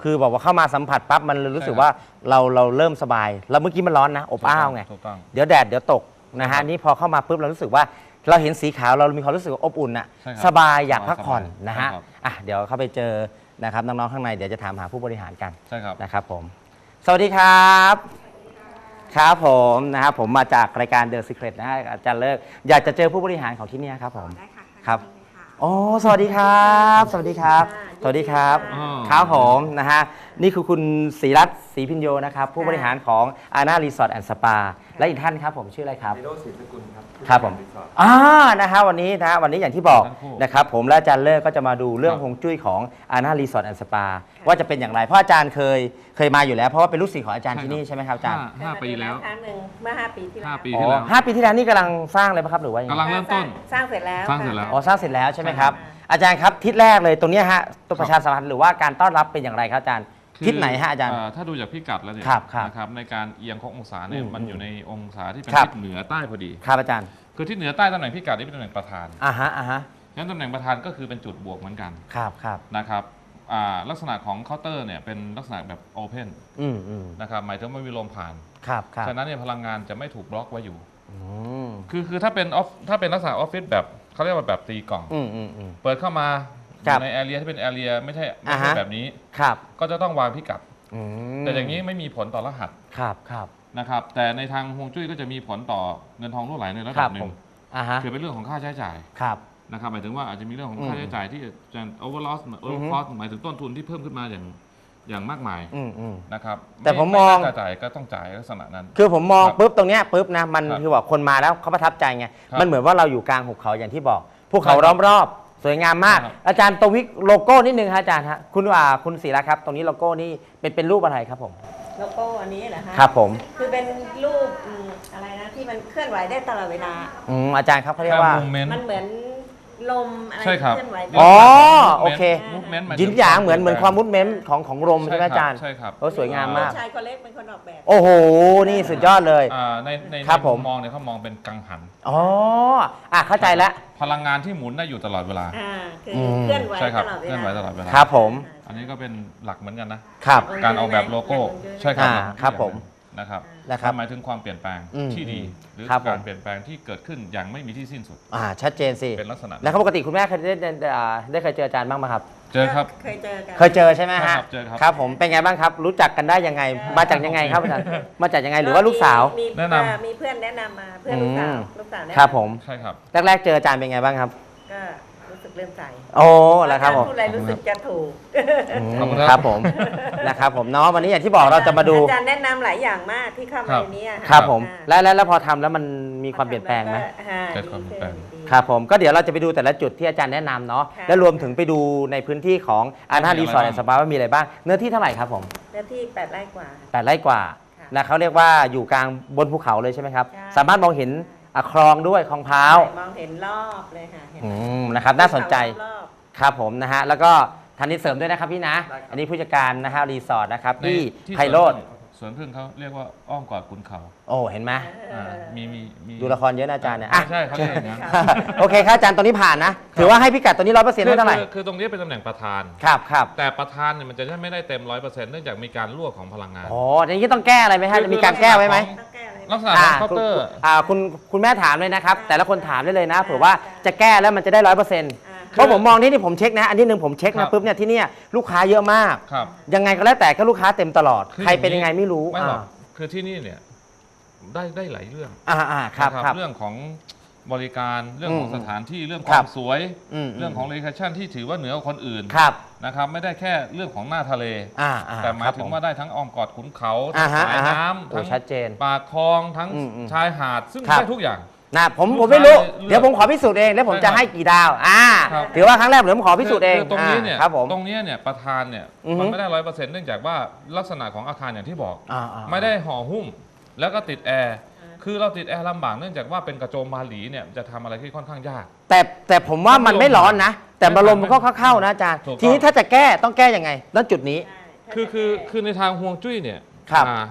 Speaker 4: คือบอกว่าเข้ามาสัมผัสปั๊บมันรู้สึก
Speaker 5: ใช่ครับ
Speaker 4: ว่าเราเราเริ่มสบาย แล้วเมื่อกี้มันร้อนนะ อบอ้าวไง
Speaker 5: ถูกต้อง
Speaker 4: เดี๋ยวแดดเดี๋ยวตกนะ
Speaker 5: ครั
Speaker 4: ฮะ
Speaker 5: บ
Speaker 4: นี่พอเข้ามาปุ๊บเรารู้สึกว่า เราเห็นสีขาวเรามีความรู้สึกว่าอบอุ่นอะ
Speaker 5: ใช่ครับ
Speaker 4: สบายอยากพักผ่อน
Speaker 5: สบาย
Speaker 4: นะฮะ
Speaker 5: ใช่ครับ
Speaker 4: อะเดี๋ยวเข้าไปเจอนะครับน้องๆข้างในเดี๋ยวจะถามหาผู้บริหารกัน
Speaker 5: ใช่ครับ
Speaker 4: นะครับผม สวัสดีครับ ครับผมนะครับผมมาจากรายการ The Secret นะฮะอาจารย์เลิก อยากจะเจอผู้บริหารของที่เนี่ยครับผม
Speaker 6: ได้ค่ะ
Speaker 4: ครับ
Speaker 6: ค่ะ
Speaker 4: โอ้สวัสดีครับ สวัสดีครับ
Speaker 6: ค่ะ
Speaker 4: สวัสดีครับ
Speaker 5: อ๋อ
Speaker 4: ครับผมนะฮะนี่คือคุณศรีรัตน์ศรีพิญโยนะครับ ผู้บริหารของอาณารีสอร์ทแอนด์สปาและอีกท่านครับผมชื่ออะไรครับ
Speaker 7: นิโรธศรีสกุลครับ
Speaker 4: ครับผม
Speaker 7: รีสอร์ท
Speaker 4: อ่านะฮะวันนี้นะฮะวันนี้อย่างที่บอก
Speaker 5: ทั้งคู่
Speaker 4: นะครับผมและอาจารย์เลิศก็จะมาดูเรื่อง
Speaker 5: ครับ
Speaker 4: ฮวงจุ้ยของอาณารีสอร์ทแอนด์สปาว่าจะเป็นอย่างไรเพราะอาจารย์เคยเคยมาอยู่แล้ว เพราะว่าเป็นลูกศิษย์ของอาจารย์ที่นี่ใช่ไหมครับอาจารย์
Speaker 5: ห้ห้าปีแล้ว
Speaker 8: ครั้งหนึ่งเมื่อห้าปีที่แล้ว
Speaker 5: ห้าปี
Speaker 4: อ๋
Speaker 5: ที่
Speaker 4: อ
Speaker 5: แล้ว
Speaker 4: ห้าปีที่แล้วนี่กำลังสร้างเลยปะครับหรือว่ายังไง
Speaker 5: กำลัง เริ่มต้น
Speaker 8: สร้างเสร็จแล้ว
Speaker 5: สร้างเสร็จแล้ว
Speaker 4: อ๋อสร้างเสร็จแล้วใช่ไหมครับ อาจารย์ครับทิศแรกเลยตรงเนี้ยฮะตัวประชาสัมพันธ์หรือว่าการต้อนรับเป็นอย่างไรครับอาจารย์
Speaker 5: คือ
Speaker 4: ทิศไหนฮะอาจารย์
Speaker 5: เถ้าดูจากพิกัดแล้วเนี่ย
Speaker 4: ครับครับ
Speaker 5: นะครับในการเอียงขององศาเนี่ย
Speaker 4: อืม
Speaker 5: มันอยู่ในองศาที่เป็น
Speaker 4: ครับ
Speaker 5: ทิศเหนือใต้พอดี
Speaker 4: ครับอาจารย์
Speaker 5: คือทิศเหนือใต้ตำแหน่งพิกัดนี่เป็นตำแหน่งประธาน
Speaker 4: อ่าฮะอ่าฮะ
Speaker 5: งั้นตำแหน่งประธานก็คือเป็นจุดบวกเหมือนกัน
Speaker 4: ครับครับ
Speaker 5: นะครับอ่าลักษณะของเคาน์เตอร์เนี่ยเป็นลักษณะแบบโอเพน
Speaker 4: อืมอืม
Speaker 5: นะครับหมายถึงไม่มีลมผ่าน
Speaker 4: ครับครับ
Speaker 5: ฉะนั้นเนี่ยพลังงานจะไม่ถูกบล็อกไว้อยู่
Speaker 4: อืม
Speaker 5: คือคือถ้าเป็นออฟถ้าเป็นลักษณะออฟฟิศแบบ เขาเรียกว่าแบบตีกล่อง
Speaker 4: อืมอืมอืม
Speaker 5: เปิดเข้ามาอ
Speaker 4: ครับ
Speaker 5: ยู่ในแอเรียที่เป็นแอเรียไม่ใช่ไม่
Speaker 4: อ่า
Speaker 5: ใช่
Speaker 4: ฮะ
Speaker 5: แบบนี้
Speaker 4: ครับ
Speaker 5: ก็จะต้องวางพิกัด
Speaker 4: อืม
Speaker 5: แต่อย่างนี้ไม่มีผลต่อรหัส
Speaker 4: ครับครับ
Speaker 5: นะครับ แต่ในทางฮวงจุ้ยก็จะมีผลต่อเงินทองรั่วไหลในระ
Speaker 4: ค
Speaker 5: ดั
Speaker 4: รั
Speaker 5: บบหนึ่
Speaker 4: ผ
Speaker 5: ง
Speaker 4: มอ่าฮะ
Speaker 5: คือเป็นเรื่องของค่าใช้จ่าย
Speaker 4: ครับ
Speaker 5: นะครับหมายถึงว่าอาจจะมีเรื่องของ
Speaker 4: อืม
Speaker 5: ค่าใช้จ่ายที่จะโอเวอร์ลอสโอเวอร์คอสหมายถึงต้นทุนที่เพิ่มขึ้นมาอย่าง อย่างมากมาย
Speaker 4: อืมอืม
Speaker 5: นะครับ
Speaker 4: แต่ผมมอง
Speaker 5: ไน่าจะจ่ายก็ต้องจ่ายลักษณะนั้น
Speaker 4: คือผมมอง
Speaker 5: ครับ
Speaker 4: ปุ๊บตรงเนี้ยปุ๊บนะมัน
Speaker 5: ครับ
Speaker 4: คือว่าคนมาแล้วเขาประทับใจไง
Speaker 5: ครับ
Speaker 4: มันเหมือนว่าเราอยู่กลางหุบเขาอย่างที่บอกภูเขา
Speaker 5: ใช่ครับ
Speaker 4: ล้อมรอบสวยงามมาก
Speaker 5: ครับ
Speaker 4: อาจารย์ตวิกโลโก้นิดนึงฮะอาจารย์ฮะคุณว่าคุณศิระครับ ตรงนี้โลโก้นี่เป็นเป็นรูปอะไรครับผม
Speaker 8: โลโก้อันนี้เหรอฮะ
Speaker 4: ครับผม
Speaker 8: คือเป็นรูปอืมอะไรนะที่มันเคลื่อนไหวได้ตลอดเวลา
Speaker 4: อืมอาจารย์ครับเขาเรียกว่า
Speaker 5: โมเมนต์
Speaker 8: มันเหมือน ลมอะไร
Speaker 5: ใช่ครับ
Speaker 8: เคลื่อนไหวได้
Speaker 4: อ๋อ โอเค
Speaker 5: มูฟเมนต์
Speaker 4: ยินหยางเหมือนเหมือนความมุดเม้มของของลมใช่ไหมอาจารย์
Speaker 5: ใช่ครับ
Speaker 4: โอ้สวยงามมาก
Speaker 8: ชายคนเล็กเป็นคนออกแบบ
Speaker 4: โอ้โห นี่สุดยอดเลย
Speaker 5: อ่าในใน
Speaker 4: ครับ
Speaker 5: ใน
Speaker 4: ผม
Speaker 5: มองเนี่ยเขามองเป็นกังหัน
Speaker 4: อ๋ออะเข้าใจแล้ว
Speaker 5: พลังงานที่หมุนได้อยู่ตลอดเวลา
Speaker 8: อ่า คือ
Speaker 4: อืม
Speaker 8: เคลื่อนไหว
Speaker 5: ใช่ครั
Speaker 8: ต
Speaker 5: บ
Speaker 8: ลอดเว
Speaker 5: เคลื่อนไหว
Speaker 8: ลา
Speaker 5: ตลอดเวลา
Speaker 4: ครับผม
Speaker 5: อันนี้ก็เป็นหลักเหมือนกันนะ
Speaker 4: ครับ
Speaker 5: การออกแบบโลโก้ใช่ครับ
Speaker 4: อ่าครับผม
Speaker 5: นะครับ
Speaker 4: นะครับ
Speaker 5: หมายถึงความเปลี่ยนแปลง
Speaker 4: อืม
Speaker 5: ที่ดี หรือ
Speaker 4: ครับผม
Speaker 5: การเปลี่ยนแปลงที่เกิดขึ้นอย่างไม่มีที่สิ้นสุด
Speaker 4: อ่าชัดเจนสิ
Speaker 5: เป็นลักษณะ
Speaker 4: แล้วครับปกติคุณแม่เคยได้ได้อ่าได้เคยเจออาจารย์บ้างไหมครับ
Speaker 5: เจอครับ
Speaker 8: เคยเจอกัน
Speaker 4: เคยเจอใช่ไหม
Speaker 5: ใช่
Speaker 4: ฮะ
Speaker 5: ครับเจอครับ
Speaker 4: ครับผมเป็นไงบ้างครับ รู้จักกันได้ยังไงมาจากยังไงครับอาจารย์มาจากยังไงหรือว่าลูกสาว
Speaker 8: มี
Speaker 5: แนะนำ
Speaker 8: เอ่อมีเพื่อนแนะนำมาเพื่อนลูกสาว
Speaker 4: อืม
Speaker 8: ลูกสาวแนะนำ
Speaker 4: ครับผม
Speaker 5: ใช่ครับ
Speaker 4: แรกๆเจออาจารย์เป็นไงบ้างครับ
Speaker 8: ก็ รู้สึกเริ่มใจ
Speaker 4: โอ้แล้วครับผม
Speaker 8: พูดอะไรรู้สึกจะถูก
Speaker 4: อืม
Speaker 5: ขอบคุณ
Speaker 4: ค
Speaker 5: ครั
Speaker 4: รับบผมนะครับผมเนาะวันนี้อย่างที่บอกเราจะมาดู
Speaker 8: อาจารย์แนะนำหลายอย่างมากที่เข้า
Speaker 5: ครั
Speaker 8: มา
Speaker 5: บ
Speaker 8: ในนี้อะะ
Speaker 4: ครับผม
Speaker 8: อ่า
Speaker 4: แล้วแล้วแล้วพอทำแล้วมันมีความเปลี่ยนแปลงไหม
Speaker 8: อ่า
Speaker 5: เกิดความเปลี่ยนแปลง
Speaker 8: ดีขึ้น
Speaker 4: ครับผมก็เดี๋ยวเราจะไปดูแต่ละจุดที่อาจารย์แนะนำเนาะ
Speaker 8: ค่ะ
Speaker 4: และรวมถึงไปดูในพื้นที่ของอาณา
Speaker 5: มี
Speaker 4: รี
Speaker 5: อะไร
Speaker 4: สอร์ท
Speaker 5: บ้าง
Speaker 4: แอนด์สปาว่ามีอะไรบ้าง เนื้อที่เท่าไหร่ครับผม
Speaker 8: เนื้อที่แปดไร่กว่า
Speaker 4: แปดไร่กว่า
Speaker 8: ค่ะ
Speaker 4: นะเขาเรียกว่าอยู่กลางบนภูเขาเลยใช่ไหมครับ
Speaker 8: ใช่
Speaker 4: สามารถมองเห็น อะคลองด้วยคลองพร้าว
Speaker 8: มองเห็นรอบเลยค่ะเห็น
Speaker 4: อืมนะครับน่าสนใจ
Speaker 8: รอบ
Speaker 4: ครับผมนะฮะแล้วก็ทันนี้เสริมด้วยนะครับพี่นะ อันนี้ผู้จัดการนะฮะรีสอร์ทนะครับ
Speaker 5: ใน
Speaker 4: ที่
Speaker 5: ที่
Speaker 4: ไพโรธ
Speaker 5: สวน พึ่งเขาเรียกว่าอ้อมกอดขุนเขา
Speaker 4: โอ้เห็นไหม
Speaker 5: อ่ามีมีมี
Speaker 4: ดูละครเยอะนะอาจารย์เนี่ยอะ
Speaker 5: ใช่เขาเรียกอย่างนั้น
Speaker 4: โอเคครับอาจารย์ตัวนี้ผ่านนะ ถือว่าให้พิกัดตัวนี้ร้อยเปอร์เซ็นต์
Speaker 5: คือ
Speaker 4: เท่าไหร่
Speaker 5: คือคือตรงนี้เป็นตำแหน่งประธาน
Speaker 4: ครับครับ
Speaker 5: แต่ประธานเนี่ยมันจะไม่ได้เต็มร้อยเปอร์เซ็นต์เนื่องจากมีการรั่วของพลังงาน
Speaker 4: อ๋ออย่างนี้ต้องแก้อะไรไหมฮะ
Speaker 5: คือ
Speaker 4: จะมีการแก้ไว้ไหม
Speaker 8: ต้องแก้อะไร
Speaker 5: ลักษณะข
Speaker 4: อ่า
Speaker 5: องเคาน์เตอร์
Speaker 4: คุณอ่าคุณคุณแม่ถามเลยนะครับ แต่ละคนถามได้เลยนะเผื่อว่าจะแก้แล้วมันจะได้ร้อยเปอร์เซ็นต์
Speaker 8: อ่า
Speaker 4: เพราะผมมองที่นี่ผมเช็คนะ อันที่หนึ่งผมเช็ค
Speaker 5: ครั
Speaker 4: นะ
Speaker 5: บ
Speaker 4: ปุ๊บเนี่ยที่เนี่ยลูกค้าเยอะมาก
Speaker 5: ครับ
Speaker 4: ยังไงก็แล้วแต่ก็ลูกค้าเต็มตลอด
Speaker 5: คือ
Speaker 4: ใครเป็นยังไงไม่รู้
Speaker 5: ไม่หรอก
Speaker 4: อ่า
Speaker 5: คือที่นี่เนี่ยได้ได้หลายเรื่อง
Speaker 4: อ่าอ่าครับ
Speaker 5: นะครับ เรื่องของบริการเรื่องของ
Speaker 4: อืม
Speaker 5: สถานที่เรื่องค
Speaker 4: ครั
Speaker 5: วา
Speaker 4: บ
Speaker 5: มสวย
Speaker 4: อืม
Speaker 5: เรื่องของเลคชั่นที่ถือว่าเหนือกว่าคนอื่น
Speaker 4: ครับ
Speaker 5: นะครับ ไม่ได้แค่เรื่องของหน้าทะเล
Speaker 4: อ่าอ่า
Speaker 5: แต่หมา
Speaker 4: ครั
Speaker 5: ย
Speaker 4: บ
Speaker 5: ถึ
Speaker 4: ผ
Speaker 5: ง
Speaker 4: ม
Speaker 5: ว่าได้ทั้งอ้อมกอดขุนเขา
Speaker 4: อ่า
Speaker 5: ทั้ง
Speaker 4: ฮะ
Speaker 5: สาย
Speaker 4: อ่าฮะ
Speaker 5: น้ำ
Speaker 4: โอ้
Speaker 5: ทั้ง
Speaker 4: ชัดเจน
Speaker 5: ปากคลองทั้ง
Speaker 4: อืมอืม
Speaker 5: ชายหาดซึ่ง
Speaker 4: ครับ
Speaker 5: ได้ทุกอย่าง
Speaker 4: นะผม
Speaker 5: ลูก
Speaker 4: ผมไม่รู้
Speaker 5: ค้าเลยเลือก
Speaker 4: เดี๋ยวผมขอพิสูจน์เองแล้วผม
Speaker 5: ใช่
Speaker 4: จะ
Speaker 5: ครับ
Speaker 4: ให้กี่ดาว อ่า
Speaker 5: ครับ
Speaker 4: ถือว่าครั้งแรกเดี๋ยวผมขอพิสูจน์เอง
Speaker 5: คืตรงนี้เนี่ย
Speaker 4: อ่าครับผม
Speaker 5: ตรงเนี้ยเนี่ยประธานเนี่ย
Speaker 4: อือฮึ
Speaker 5: มันไม่ได้ร้อยเปอร์เซ็นต์เนื่องจากว่าลักษณะของอาคารอย่างที่บอก
Speaker 4: อ่าอ่า
Speaker 5: ไม่ได้ห่อหุ้ม แล้วก็ติดแอร์คือเราติดแอร์ลำบากเนื่องจากว่าเป็นกระโจมบาหลีเนี่ยจะทำอะไรที่ค่อนข้างยาก
Speaker 4: แต่แต่ผมว่ามันไม่ร้อนนะ แต่
Speaker 5: ไม่
Speaker 4: บา
Speaker 5: ร้
Speaker 4: ล
Speaker 5: อน
Speaker 4: มมันก็เข้าๆนะอาจารย์
Speaker 5: ถูกต้อง
Speaker 4: ทีนี้ถ้าจะแก้ต้องแก้ยังไงณจุดนี้
Speaker 8: ใช่
Speaker 5: คือคือคือในทางห่วงจุ้ยเนี่ย
Speaker 4: ครับ
Speaker 5: อ่า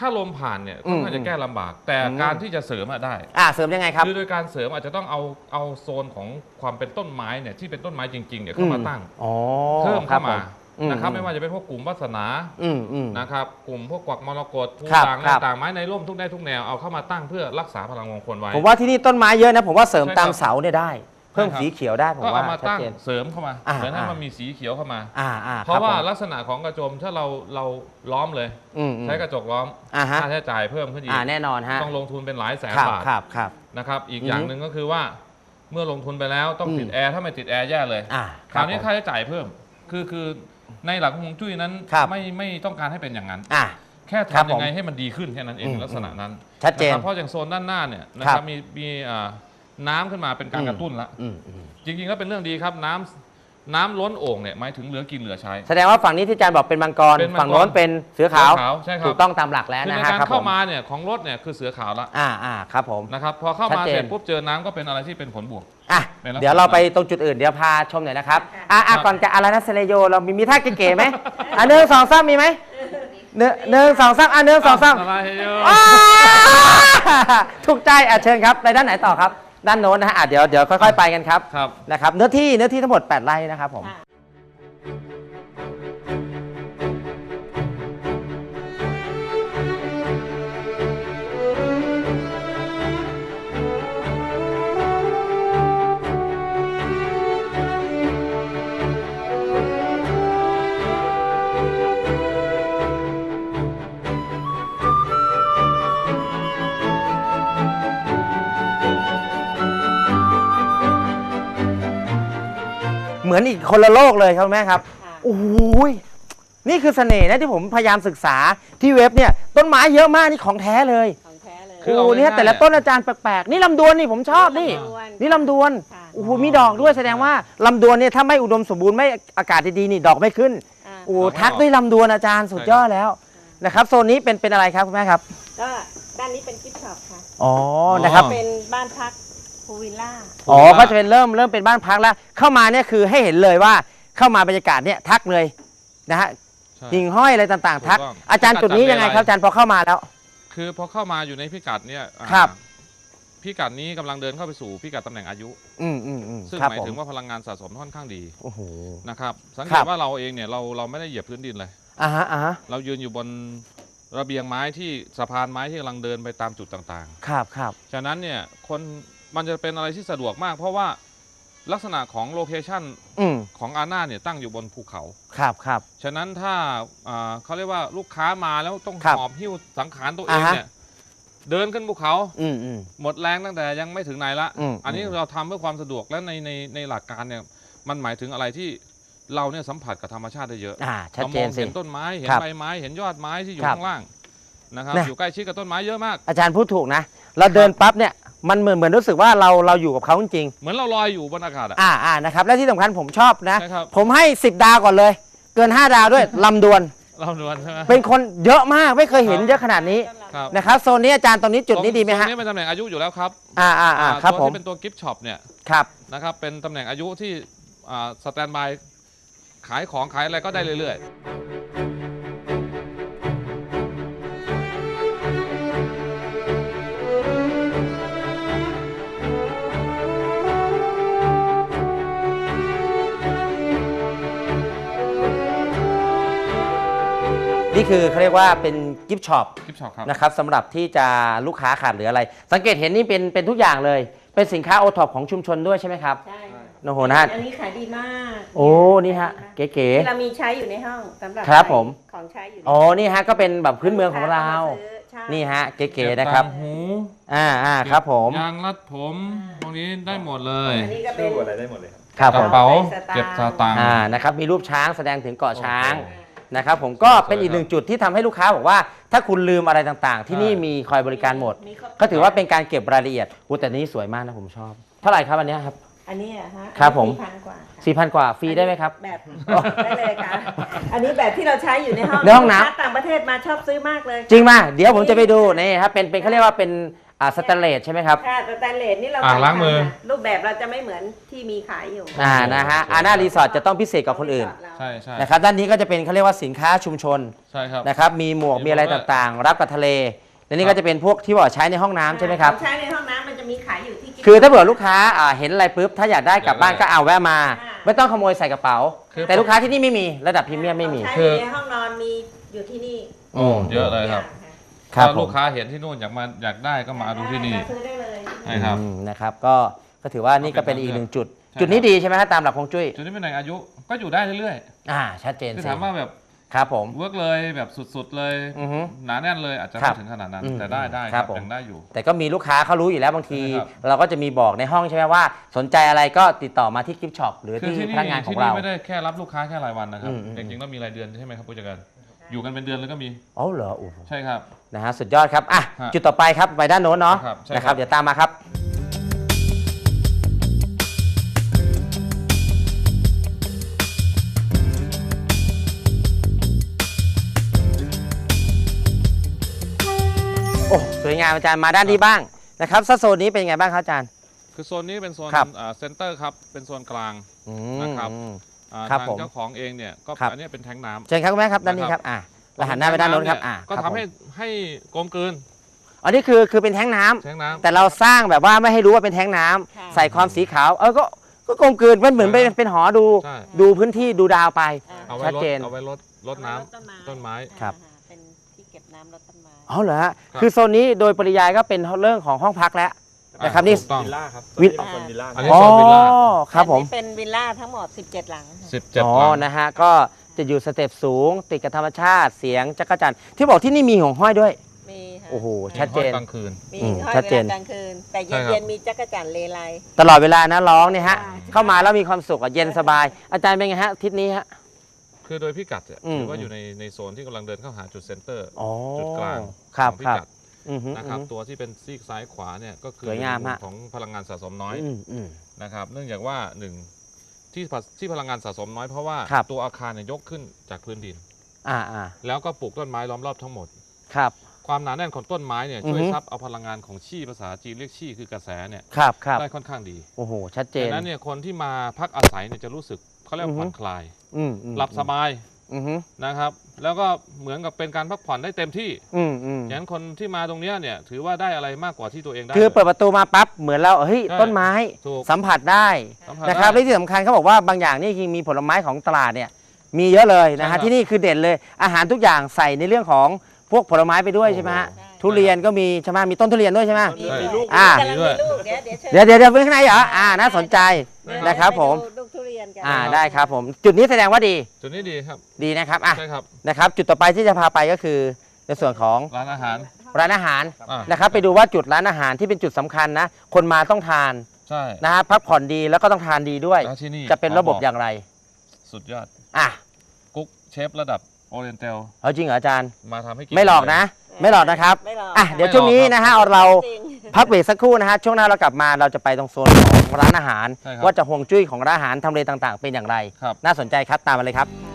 Speaker 5: ถ้าลมผ่านเนี่ย
Speaker 4: อื
Speaker 5: ค่อ
Speaker 4: ม
Speaker 5: นข้างจะแก้ลำบาก แต่
Speaker 4: อืม
Speaker 5: การที่จะเสริมอะได้
Speaker 4: อ่าเสริมยังไงครับ
Speaker 5: คือโดยการเสริมอาจจะต้องเอาเอาโซนของความเป็นต้นไม้เนี่ยที่เป็นต้นไม้จริงๆเนี่ยเข้ามาตั้ง
Speaker 4: อ๋อ
Speaker 5: เพิ่ม
Speaker 4: ครั
Speaker 5: เข้า
Speaker 4: บ
Speaker 5: มา
Speaker 4: อืม
Speaker 5: นะครับ
Speaker 4: อืม
Speaker 5: ไม่ว่าจะเป็นพวกกลุ่มวัสนา
Speaker 4: อืมอืม
Speaker 5: นะครับ กลุ่มพวกกวักมรกตภู
Speaker 4: ครับ
Speaker 5: ต่าง
Speaker 4: ครับ
Speaker 5: ต่างไม้ในร่มทุกได้ทุกแนวเอาเข้ามาตั้งเพื่อรักษาพลังมงคลไว้
Speaker 4: ผมว่าที่นี่ต้นไม้เยอะนะ ผมว่าเสริม
Speaker 5: ใช่
Speaker 4: ตาม
Speaker 5: ครับ
Speaker 4: เสาเนี่ยได้ เพิ่ม
Speaker 5: ใช่ครับ
Speaker 4: สีเขียวได้ผม
Speaker 5: ก็
Speaker 4: ว่า
Speaker 5: เอามา
Speaker 4: ชัด
Speaker 5: ตั้ง
Speaker 4: เจน
Speaker 5: เสริมเข้ามา
Speaker 4: อ่า
Speaker 5: เหมือนให้
Speaker 4: อ่ามั
Speaker 5: มันมีสีเขียวเข้ามา
Speaker 4: อ่าอ่า
Speaker 5: เพราะว่า
Speaker 4: คบผม
Speaker 5: ลักษณะของกระโจมถ้าเราเราล้อมเลย
Speaker 4: อืมอืม
Speaker 5: ใช้กระจกล้อม
Speaker 4: อ่าฮะ
Speaker 5: ค่าใช้จ่ายเพิ่มขึ้นอีก
Speaker 4: อ่าแน่นอนฮะ
Speaker 5: ต้องลงทุนเป็นหลายแสน
Speaker 4: ครับ
Speaker 5: บาท
Speaker 4: ครับครับ
Speaker 5: นะครับ อีก
Speaker 4: อือฮึ
Speaker 5: อย่างหนึ่งก็คือว่าเมื่อลงทุนไปแล้วต้อง
Speaker 4: อืม
Speaker 5: ติดแอร์ถ้าไม่ติดแอร์แย่เลย
Speaker 4: อ่า
Speaker 5: คราวนี้
Speaker 4: ผม
Speaker 5: ค่าใช้จ่ายเพิ่ม คือคือในหลักของฮวงจุ้ยนั้น
Speaker 4: ครับ
Speaker 5: ไม่ไม่ต้องการให้เป็นอย่างนั้น
Speaker 4: อะ
Speaker 5: แค่
Speaker 4: ครับ
Speaker 5: ทำยังไง
Speaker 4: ผม
Speaker 5: ให้มันดีขึ้นแค่นั้นเอง
Speaker 4: อืม
Speaker 5: ลักษณะนั้น
Speaker 4: ชัดเจน
Speaker 5: นะครับเพราะอย่างโซนด้านหน้าเนี่ยนะ
Speaker 4: ครั
Speaker 5: ครับบมีมีอ่า น้ำขึ้นมาเป็นการ
Speaker 4: อืม
Speaker 5: กระตุ้นละ
Speaker 4: อืมอืม
Speaker 5: จริงๆก็เป็นเรื่องดีครับน้ำน้ำล้นโอ่งเนี่ยหมายถึงเหลือกินเหลือใช้
Speaker 4: แสดงว่าฝั่งนี้ที่อาจารย์บอกเป็นมังกร
Speaker 5: เป็นมังกร
Speaker 4: ฝั่งโน้นเป็นเสือขาว
Speaker 5: เสือขาวใช่ครับ
Speaker 4: ถูกต้องตามหลักแล้ว
Speaker 5: คือ
Speaker 4: นะ
Speaker 5: ใน
Speaker 4: ฮะ
Speaker 5: การ
Speaker 4: ครับผ
Speaker 5: เข้ามมาเนี่ยของรถเนี่ยคือเสือขาวละ
Speaker 4: อ่าอ่าครับผม
Speaker 5: นะครับพอเข้ามา
Speaker 4: ชัดเจน
Speaker 5: เสร็จปุ๊บเจอน้ำก็เป็นอะไรที่เป็นผลบวก
Speaker 4: อะ
Speaker 5: เป็นลักษณะ
Speaker 4: เดี๋ยวเราไปตรงจุดอื่นเดี๋ยวพาชมหน่อยนะครับ อะอะก่อนจะอะไรนะเซเลโยเรามีมีท่าเก๋ๆไหมอะหนึ่งสองสามมีไหมหนึ่งหนึ่งสองสามอะหนึ่งสองสาม
Speaker 5: อะไรเยอะ
Speaker 4: อ้าถูกใจอะเชิญครับไปด้านไหนต่อครับ ด้านโน้นนะฮะอะเดี๋ยวเดี๋ยวค่อยๆไปกันครับ
Speaker 5: ครับ
Speaker 4: นะครับเนื้อที่เนื้อที่ทั้งหมด 8 ไร่นะครับผม
Speaker 8: ค่ะ
Speaker 4: เหมือนอีกคนละโลกเลยครับแม่ครับ
Speaker 8: ค่ะ
Speaker 4: โอ้โหยนี่คือเสน่ห์นะที่ผมพยายามศึกษาที่เว็บเนี่ยต้นไม้เยอะมากนี่ของแท้เลย
Speaker 8: ของแท้เลย
Speaker 5: คือ
Speaker 4: โอ้
Speaker 5: เอา
Speaker 4: โหเนี่ย
Speaker 5: ง่ายๆ
Speaker 4: แต่ละต้นอาจารย์แปลกๆ นี่ลำดวนนี่ผมชอบนี่
Speaker 8: ลำดวน
Speaker 4: นี่ลำดวน
Speaker 8: ค่ะ
Speaker 4: โอ้โหมีดอกด้วยแสดงว่าลำดวนเนี่ยถ้าไม่อุดมสมบูรณ์ไม่อากาศดีๆนี่ดอกไม่ขึ้น
Speaker 8: อ่า
Speaker 4: โอ้โหทักด้วยลำดวนอาจารย์สุดยอดแล้วนะครับโซนนี้เป็นเป็นอะไรครับคุณแม่ครับ
Speaker 8: ก็ด้านนี้เป็นกิฟต์ช็อปค่ะ
Speaker 4: อ๋อนะครับ
Speaker 8: เป็นบ้านพัก พูวิลล่า
Speaker 4: อ๋อ ก็จะเป็นเริ่มเริ่มเป็นบ้านพักแล้ว เข้ามาเนี่ยคือให้เห็นเลยว่าเข้ามาบรรยากาศเนี่ยทักเลยนะฮะ
Speaker 5: ใช่
Speaker 4: หิ่งห้อยอะไรต่างๆ ทัก
Speaker 5: ถูกต้อง
Speaker 4: อาจารย์จุดนี้ยังไงครับอาจารย์พอเข้ามาแล้ว
Speaker 5: คือพอเข้ามาอยู่ในพิกัดเนี่ยอ่า
Speaker 4: ครับ
Speaker 5: พิกัดนี้กำลังเดินเข้าไปสู่พิกัดตำแหน่งอายุ
Speaker 4: อืมอืมอืม
Speaker 5: ซึ่ง
Speaker 4: ครับ
Speaker 5: หมาย
Speaker 4: ผม
Speaker 5: ถึงว่าพลังงานสะสมค่อนข้างดี
Speaker 4: โอ้โห
Speaker 5: นะครับสังเก
Speaker 4: ครั
Speaker 5: ต
Speaker 4: บ
Speaker 5: ว่าเราเองเนี่ยเราเราไม่ได้เหยียบพื้นดินเลย
Speaker 4: อ่าฮะอ่าฮะ
Speaker 5: เรายืนอยู่บนระเบียงไม้ที่สะพานไม้ที่กำลังเดินไปตามจุดต่าง
Speaker 4: ครับครับ
Speaker 5: ๆ ฉะนั้นเนี่ยคน มันจะเป็นอะไรที่สะดวกมาก เพราะว่าลักษณะของโลเคชัน
Speaker 4: อืม
Speaker 5: ของอาน่าเนี่ยตั้งอยู่บนภูเขา
Speaker 4: ครับครับ
Speaker 5: ฉะนั้นถ้าอ่าเขาเรียกว่าลูกค้ามาแล้วต้อง
Speaker 4: ครับ
Speaker 5: หอบหิ้วสังขารตัวเอง
Speaker 4: อ่าฮะ
Speaker 5: เนี่ยเดินขึ้นภูเขา
Speaker 4: อืมอืม
Speaker 5: หมดแรงตั้งแต่ยังไม่ถึงไหนละ
Speaker 4: อืม
Speaker 5: อันนี้เราทำเพื่อความสะดวกและในในในหลักการเนี่ยมันหมายถึงอะไรที่เราเนี่ยสัมผัสกับธรรมชาติได้เยอะ
Speaker 4: อ่า ชัด
Speaker 5: เรา
Speaker 4: เจ
Speaker 5: มอนง
Speaker 4: สิ
Speaker 5: เห็นต้นไม้เห็น
Speaker 4: ครับ
Speaker 5: ใบไม้เห็นยอดไม้ที่อยู่
Speaker 4: ครับ
Speaker 5: ข้างล่างนะครับ
Speaker 4: นะ
Speaker 5: อยู่ใกล้ชิดกับต้นไม้เยอะมาก
Speaker 4: อาจารย์พูดถูกนะ เราเดินปั๊บเนี่ย มันเหมือนเหมือนรู้สึกว่าเราเราอยู่กับเขาจริง
Speaker 5: เหมือนเราลอยอยู่บนอากาศอะ
Speaker 4: ๆอ่าอ่านะครับและที่สำคัญผมชอบนะ
Speaker 5: ใช่ครับ
Speaker 4: ผมให้ 10 ดาวก่อนเลย เกิน 5 ดาวด้วย ลำดวน
Speaker 5: เราดวนใช่ไหม
Speaker 4: เป็นคนเยอะมากไม่เคยเห็นเยอะขนาดนี้
Speaker 5: ครับ
Speaker 4: นะครับโซนนี้อาจารย์ตรงนี้จุดนี้ดีไหมฮะ
Speaker 5: ตรงนี้เป็นตำแหน่งอายุอยู่แล้วครับ
Speaker 4: อ่าอ่าอ่า
Speaker 5: อ่า
Speaker 4: ครับ
Speaker 5: ตัว
Speaker 4: ผม
Speaker 5: ที่เป็นตัวกิฟต์ช็อปเนี่ย
Speaker 4: ครับ
Speaker 5: นะครับเป็นตำแหน่งอายุที่สแตนบายขายของขายอะไรก็ได้เรื่อย
Speaker 4: นี่คือเขาเรียกว่าเป็นกิฟต์ช็อป
Speaker 5: กิฟต์ช็อปครับ
Speaker 4: นะครับสำหรับที่จะลูกค้าขาดเหลืออะไร สังเกตเห็นนี่เป็นเป็นทุกอย่างเลย เป็นสินค้าโอท็อปของชุมชนด้วยใช่ไหมครับ
Speaker 8: ใช่ค่ะ
Speaker 4: โอ้โหนะฮะ
Speaker 8: อันนี้ขายดีมาก
Speaker 4: โอ้นี่ฮะเก๋
Speaker 8: ที่เรามีใช้อยู่ในห้องสำหรับ
Speaker 4: ครับผม
Speaker 8: ของใช้อยู่ใน
Speaker 4: ๆอ๋อ นี่ฮะก็เป็นแบบพื้นเมืองของเรา
Speaker 8: ลูกค้ก็มซื้อใช่
Speaker 4: นี่ฮะเก๋ๆนะครับ
Speaker 5: เก็ต่างหู
Speaker 4: อ่าอ่าครับผม
Speaker 5: ยางรัดผมตรงนี้ได้หมดเลย
Speaker 8: อันนี้ก็เป็น
Speaker 4: ครับ
Speaker 5: ก
Speaker 4: ผ
Speaker 5: ระ
Speaker 4: ม
Speaker 5: เป๋า
Speaker 8: ใส่สตางค์
Speaker 5: เก็บสตางค์
Speaker 4: อ่า นะครับ มีรูปช้างแสดงถึงเกาะช้าง
Speaker 5: โอ้โห
Speaker 4: นะครับผมก็เป็นอีกหนึ่งจุดที่ทำให้ลูกค้าบอกว่า ถ้าคุณลืมอะไรต่างๆ ที่นี่
Speaker 5: ใช่
Speaker 4: มีคอยบริการหมด
Speaker 8: ครบ
Speaker 4: ก็ถือว่าเป็นการเก็บรายละเอียดโอ้แต่นี้สวยมากนะผมชอบ เท่าไหร่ครับอันเนี้ยครับ
Speaker 8: อันนี้อะฮะ
Speaker 4: ครับผม
Speaker 8: สี่พันกว่าค่ะ
Speaker 4: สี่พันกว่าฟรีได้ไหมครับ
Speaker 8: แบบได้เลยค่ะอันนี้แบบที่เราใช้อยู่ในห้อง
Speaker 4: ในห้องน้ำ
Speaker 8: ลูกค้าต่างประเทศมาชอบซื้อมากเลย
Speaker 4: จริงมาเดี๋ยวผมจะไปดูนี่ครับเป็นเป็นเขาเรียกว่าเป็น อ่าสแตนเลสใช่ไหมครับ
Speaker 8: ค่ะแต่สแตนเลสนี่เรา
Speaker 5: อ่างล้างมือ
Speaker 8: ทำค่ะรูปแบบเราจะไม่เหมือนที่มีขายอยู่
Speaker 4: อ่านะฮะอาน่ารีสอร์ทจะต้องพิเศษกับคนอื่น
Speaker 5: ใช่ใช่
Speaker 4: นะครับด้านนี้ก็จะเป็นเขาเรียกว่าสินค้าชุมชน
Speaker 5: ใช่ครับ
Speaker 4: นะครับมีหมวก
Speaker 5: มี
Speaker 4: มีอะไร
Speaker 5: หมวกด้วย
Speaker 4: ต่างๆ รับกับทะเลและนี่ก็จะเป็นพวกที่บอกใช้ในห้องน้ำใช่ไหมครับ
Speaker 8: ของใช้ในห้องน้ำมันจะมีขายอยู่ที่กิ๊ก
Speaker 4: คือถ้าเผื่อลูกค้าอ่าเห็นอะไรปุ๊บถ้าอยากได้กลับบ้าน
Speaker 5: อยากได้
Speaker 4: ก็เอาแวะมา
Speaker 8: อ่า
Speaker 4: ไม่ต้องขโมยใส่กระเป๋า
Speaker 5: คือ
Speaker 4: แต่ลูกค้าที่นี่ไม่มีระดับพรีเมียมไม่มี
Speaker 8: ของใช้
Speaker 5: คือ
Speaker 8: ในห้องนอนมีอยู่ที่นี่
Speaker 5: โอ้เยอะเลยครับ
Speaker 4: ครับ
Speaker 5: ถ้า
Speaker 4: ผ
Speaker 5: ลู
Speaker 4: ม
Speaker 5: กค้าเห็นที่นู่นอยากมาอยากได้ก็มาดูที่นี่
Speaker 8: มาซื้อได้เลย
Speaker 5: ใช่ครับ
Speaker 4: อืมนะครับก็ก็ถือว่านี่ก็เป็นอีกหนึ่งจุด
Speaker 5: ใช่
Speaker 4: จุดนี้ดีใช่ไหมฮะตามหลักฮวงจุ้ย
Speaker 5: จุดนี้เป็นแหล่งอายุก็อยู่ได้เรื่อย
Speaker 4: อ่าชัดเจน
Speaker 5: ๆคือ
Speaker 4: สิ
Speaker 5: ถามว่าแบบ
Speaker 4: ครับผม
Speaker 5: เวิร์กเลยแบบสุดๆเลย
Speaker 4: อือฮึ
Speaker 5: หนาแน่นเลยอาจจะ
Speaker 4: ครั
Speaker 5: ไม่
Speaker 4: บ
Speaker 5: ถึงขนาดนั้น
Speaker 4: อืม
Speaker 5: แต่ได้ได้
Speaker 4: ค
Speaker 5: ค
Speaker 4: รั
Speaker 5: รั
Speaker 4: บบผม
Speaker 5: ยังได้อยู่
Speaker 4: แต่ก็มีลูกค้าเขารู้อยู่แล้วบางที
Speaker 5: ใช่ครับ
Speaker 4: เราก็จะมีบอกในห้องใช่ไหมว่า สนใจอะไรก็ติดต่อมาที่กิฟช็อปหรือ
Speaker 5: คือ
Speaker 4: ที่
Speaker 5: ที่
Speaker 4: พ
Speaker 5: นี่
Speaker 4: นักงานของ
Speaker 5: ที่
Speaker 4: เรา
Speaker 5: นี่ไม่ได้แค่รับลูกค้าแค่รายวันนะครับ
Speaker 4: อืมอืม
Speaker 5: จริงๆแล้วมีรายเดือนใช่ไหมครับผู้จัดการ อยู่กันเป็นเดือนเลยก็มี
Speaker 4: อ๋อเหรอโอ้โห
Speaker 5: ใช่ครับ
Speaker 4: นะฮะสุดยอดครับอะ
Speaker 5: ฮะ
Speaker 4: จุดต่อไปครับไปด้านโน้นเนาะ
Speaker 5: ครับใช่
Speaker 4: นะค
Speaker 5: ครั
Speaker 4: รับบเดี๋ยวตามมาครับ โอ้สวยงามอาจารย์มาด้านนี้บ้างนะครับซะโซนนี้เป็นยังไงบ้างครับอาจารย์
Speaker 5: คือโซนนี้เป็นโซน
Speaker 4: ครับ
Speaker 5: เซ็นเตอร์ครับเป็นโซนกลาง
Speaker 4: อืม
Speaker 5: นะครับอ่า
Speaker 4: ครับ
Speaker 5: ทาง
Speaker 4: ผม
Speaker 5: เจ้าของเองเนี่ยก็
Speaker 4: ครับ
Speaker 5: อันเนี้ยเป็นแทงน้ำ
Speaker 4: เชิญครับคุณแม่ครับด้านนี้
Speaker 5: นะ
Speaker 4: ค
Speaker 5: ครั
Speaker 4: รับบอะเราหันหน้าไปด้านโน้นครับ
Speaker 5: แทง
Speaker 4: อะำ
Speaker 5: เยก็
Speaker 4: ครับ
Speaker 5: ทำ
Speaker 4: ผม
Speaker 5: ให้ให้กลมกลืน
Speaker 4: อันนี้คือคือเป็นแท้งน้ำ
Speaker 5: แทงน้ำ
Speaker 4: แต่เราสร้างแบบว่าไม่ให้รู้ว่าเป็นแท้งน้ำ
Speaker 8: ค่ะ
Speaker 4: ใส่ความสีขาว เออก็ก็กลมกลืนมันเหมือนเป็นเป็นหอดู
Speaker 5: ใช่
Speaker 4: ดูพื้นที่ดูดาวไป
Speaker 5: เอาไว้
Speaker 4: ชัด
Speaker 5: ลด
Speaker 4: เจน
Speaker 5: เอาไว้ลดลดน้ำ
Speaker 8: เอาไว้รด
Speaker 5: ต้นไม้
Speaker 4: ครับ
Speaker 8: อ่าเป็นที่เก็บน้ำรดต้นไม้
Speaker 4: อ๋อเหรอฮะ
Speaker 5: ครับ
Speaker 4: คือโซนนี้โดยปริยายก็เป็นเรื่องของห้องพักแล้ว นะครับนี่
Speaker 5: ถูกต้อง
Speaker 9: วิลล่าครับ
Speaker 4: วิล
Speaker 9: ตอนนี้เป็นวิลล่า
Speaker 5: อันนี้
Speaker 4: อ๋อ
Speaker 5: โซนวิลล่า
Speaker 4: ครับผม
Speaker 8: อันนี้เป็นวิลล่าทั้งหมด 17 หลังค่ะ
Speaker 5: สิบเจ็ด
Speaker 4: อ๋อ
Speaker 5: หลัง
Speaker 4: นะฮะ ก็จะอยู่สเต็ปสูง ติดกับธรรมชาติ เสียงจักรจันทร์ที่บอกที่นี่มีหงห้อยด้วย
Speaker 8: มีค่ะ
Speaker 4: โอ้โห
Speaker 5: มี
Speaker 4: ชัดเจน
Speaker 5: ห้อยกลางคืน
Speaker 8: มี
Speaker 4: อืม
Speaker 8: ห้อย
Speaker 4: ชัด
Speaker 8: เว
Speaker 4: เจน
Speaker 8: ลากลางคืน แต่
Speaker 5: ใช่ครับ
Speaker 8: เย็นๆมีจักรจันทร์เลไล
Speaker 4: ตลอดเวลานะร้องเนี่ยฮะ
Speaker 8: ใช่
Speaker 4: เข้ามาแล้วมีความสุขอะเย็นสบาย อาจารย์เป็นไงฮะทิศนี้ฮะ
Speaker 5: คือโดยพิกัดเนี่ย
Speaker 4: อืม
Speaker 5: ถือว่าอยู่ในในโซนที่กำลังเดินเข้าหาจุดเซ็นเตอร์
Speaker 4: อ๋อ
Speaker 5: จุดกลาง
Speaker 4: ครับ
Speaker 5: ของพิ
Speaker 4: ครับ
Speaker 5: กัด
Speaker 4: อือฮึ
Speaker 5: นะครับ
Speaker 4: อือฮึ
Speaker 5: ตัวที่เป็นซีกซ้ายขวาเนี่ยก็คือ
Speaker 4: สวยงาม
Speaker 5: ใน
Speaker 4: ฮะ
Speaker 5: ของพลังงานสะสมน้อย
Speaker 4: อืมอืม
Speaker 5: นะครับเนื่องจากว่าหนึ่งที่พที่พลังงานสะสมน้อยเพราะว่า
Speaker 4: ครับ
Speaker 5: ตัวอาคารเนี่ยยกขึ้นจากพื้นดิน
Speaker 4: อ่าอ่า
Speaker 5: แล้วก็ปลูกต้นไม้ล้อมรอบทั้งหมด
Speaker 4: ครับ
Speaker 5: ความหนาแน่นของต้นไม้เนี่ยช่วย
Speaker 4: อือฮึ
Speaker 5: ซับเอาพลังงานของชี่ภาษาจีนเรียกชี่คือกระแสเนี่ย
Speaker 4: ครับครับ
Speaker 5: ได้ค่อนข้างดี
Speaker 4: โอ้โห ชัดเจน
Speaker 5: ดังนั้นเนี่ยคนที่มาพักอาศัยเนี่ยจะรู้สึกเขาเรียก
Speaker 4: อือ
Speaker 5: ว่า
Speaker 4: ฮึ
Speaker 5: ผ่อนคลาย
Speaker 4: อืมอืม
Speaker 5: หลับสบาย
Speaker 4: อืมอืม
Speaker 5: นะครับ แล้วก็เหมือนกับเป็นการพักผ่อนได้เต็มที่
Speaker 4: อืมอืม
Speaker 5: อย่างนั้นคนที่มาตรงเนี้ยเนี่ยถือว่าได้อะไรมากกว่าที่ตัวเองได้
Speaker 4: คือเปิด
Speaker 5: ลย
Speaker 4: ประตูมาปั๊บเหมือนเราเฮ้ย
Speaker 5: ใช่
Speaker 4: ต้นไม้
Speaker 5: ถูก
Speaker 4: สัมผัสได้
Speaker 5: สัมผัส
Speaker 4: นะครับ
Speaker 5: ได้
Speaker 4: และที่สำคัญเขาบอกว่าบางอย่างนี่จริงมีผลไม้ของตลาดเนี่ยมีเยอะเลยนะ
Speaker 5: ใช่ครั
Speaker 4: ฮะ
Speaker 5: บ
Speaker 4: ที่นี่คือเด่นเลยอาหารทุกอย่างใส่ในเรื่องของพวกผลไม้ไปด้วย
Speaker 5: โอ้โห
Speaker 4: ใช่ไหมฮะ
Speaker 8: ใช่
Speaker 4: ทุเรียนก็มีใช่ไหมมีต้นทุเรียนด้วยใช่ไหม
Speaker 8: มี
Speaker 5: ใช่
Speaker 8: มี
Speaker 9: ลูก
Speaker 4: อ่า
Speaker 8: กำลังมีลูกเดี๋ยวเดี๋ยวเชิญ
Speaker 4: เดี๋ยวเดี๋ยวเดี๋ยวข้างในเหรออ่าน่าสนใจนะครับผม
Speaker 8: ไปดูลูกทุเรี ยนกัน
Speaker 4: อ่าได้ครับผมจุดนี้แสดงว่าดี
Speaker 5: จุดนี้ดีครับ
Speaker 4: ดีนะครับอะ
Speaker 5: ใช่ครับ
Speaker 4: นะครับ จุดต่อไปที่จะพาไปก็คือในส่วนของ
Speaker 5: ร้านอาหาร
Speaker 4: ร้านอาหาร
Speaker 5: อ่า
Speaker 4: นะครับ ไปดูว่าจุดร้านอาหารที่เป็นจุดสำคัญนะ คนมาต้องทาน
Speaker 5: ใช่
Speaker 4: นะฮะพักผ่อนดีแล้วก็ต้องทานดีด้วย
Speaker 5: แล้วที่นี่
Speaker 4: จะเป็นระบบอย่างไร
Speaker 5: สุดยอด
Speaker 4: อะ
Speaker 5: กุ๊กเชฟระดับโอเรียนเตล
Speaker 4: เอาจริงเหรออาจารย์
Speaker 5: มาทำให้กิน
Speaker 4: ไม่หลอกนะ ไม่หลอกนะครับ
Speaker 8: ไม่หรอก
Speaker 4: อะ เดี๋ยว
Speaker 5: ไม่หลอก
Speaker 4: ช่วงนี้นะฮะเรา
Speaker 8: จริง
Speaker 4: พักเบรกสักครู่นะฮะ ช่วงหน้าเรากลับมาเราจะไปตรงโซนของร้านอาหาร
Speaker 5: ใช่ครับ
Speaker 4: ว่าจะห่วงจุ้ยของร้านอาหารทำเลต่างๆ เป็นอย่างไร
Speaker 5: ครับ
Speaker 4: น่าสนใจครับตามมาเลยครับ
Speaker 8: ค่ะ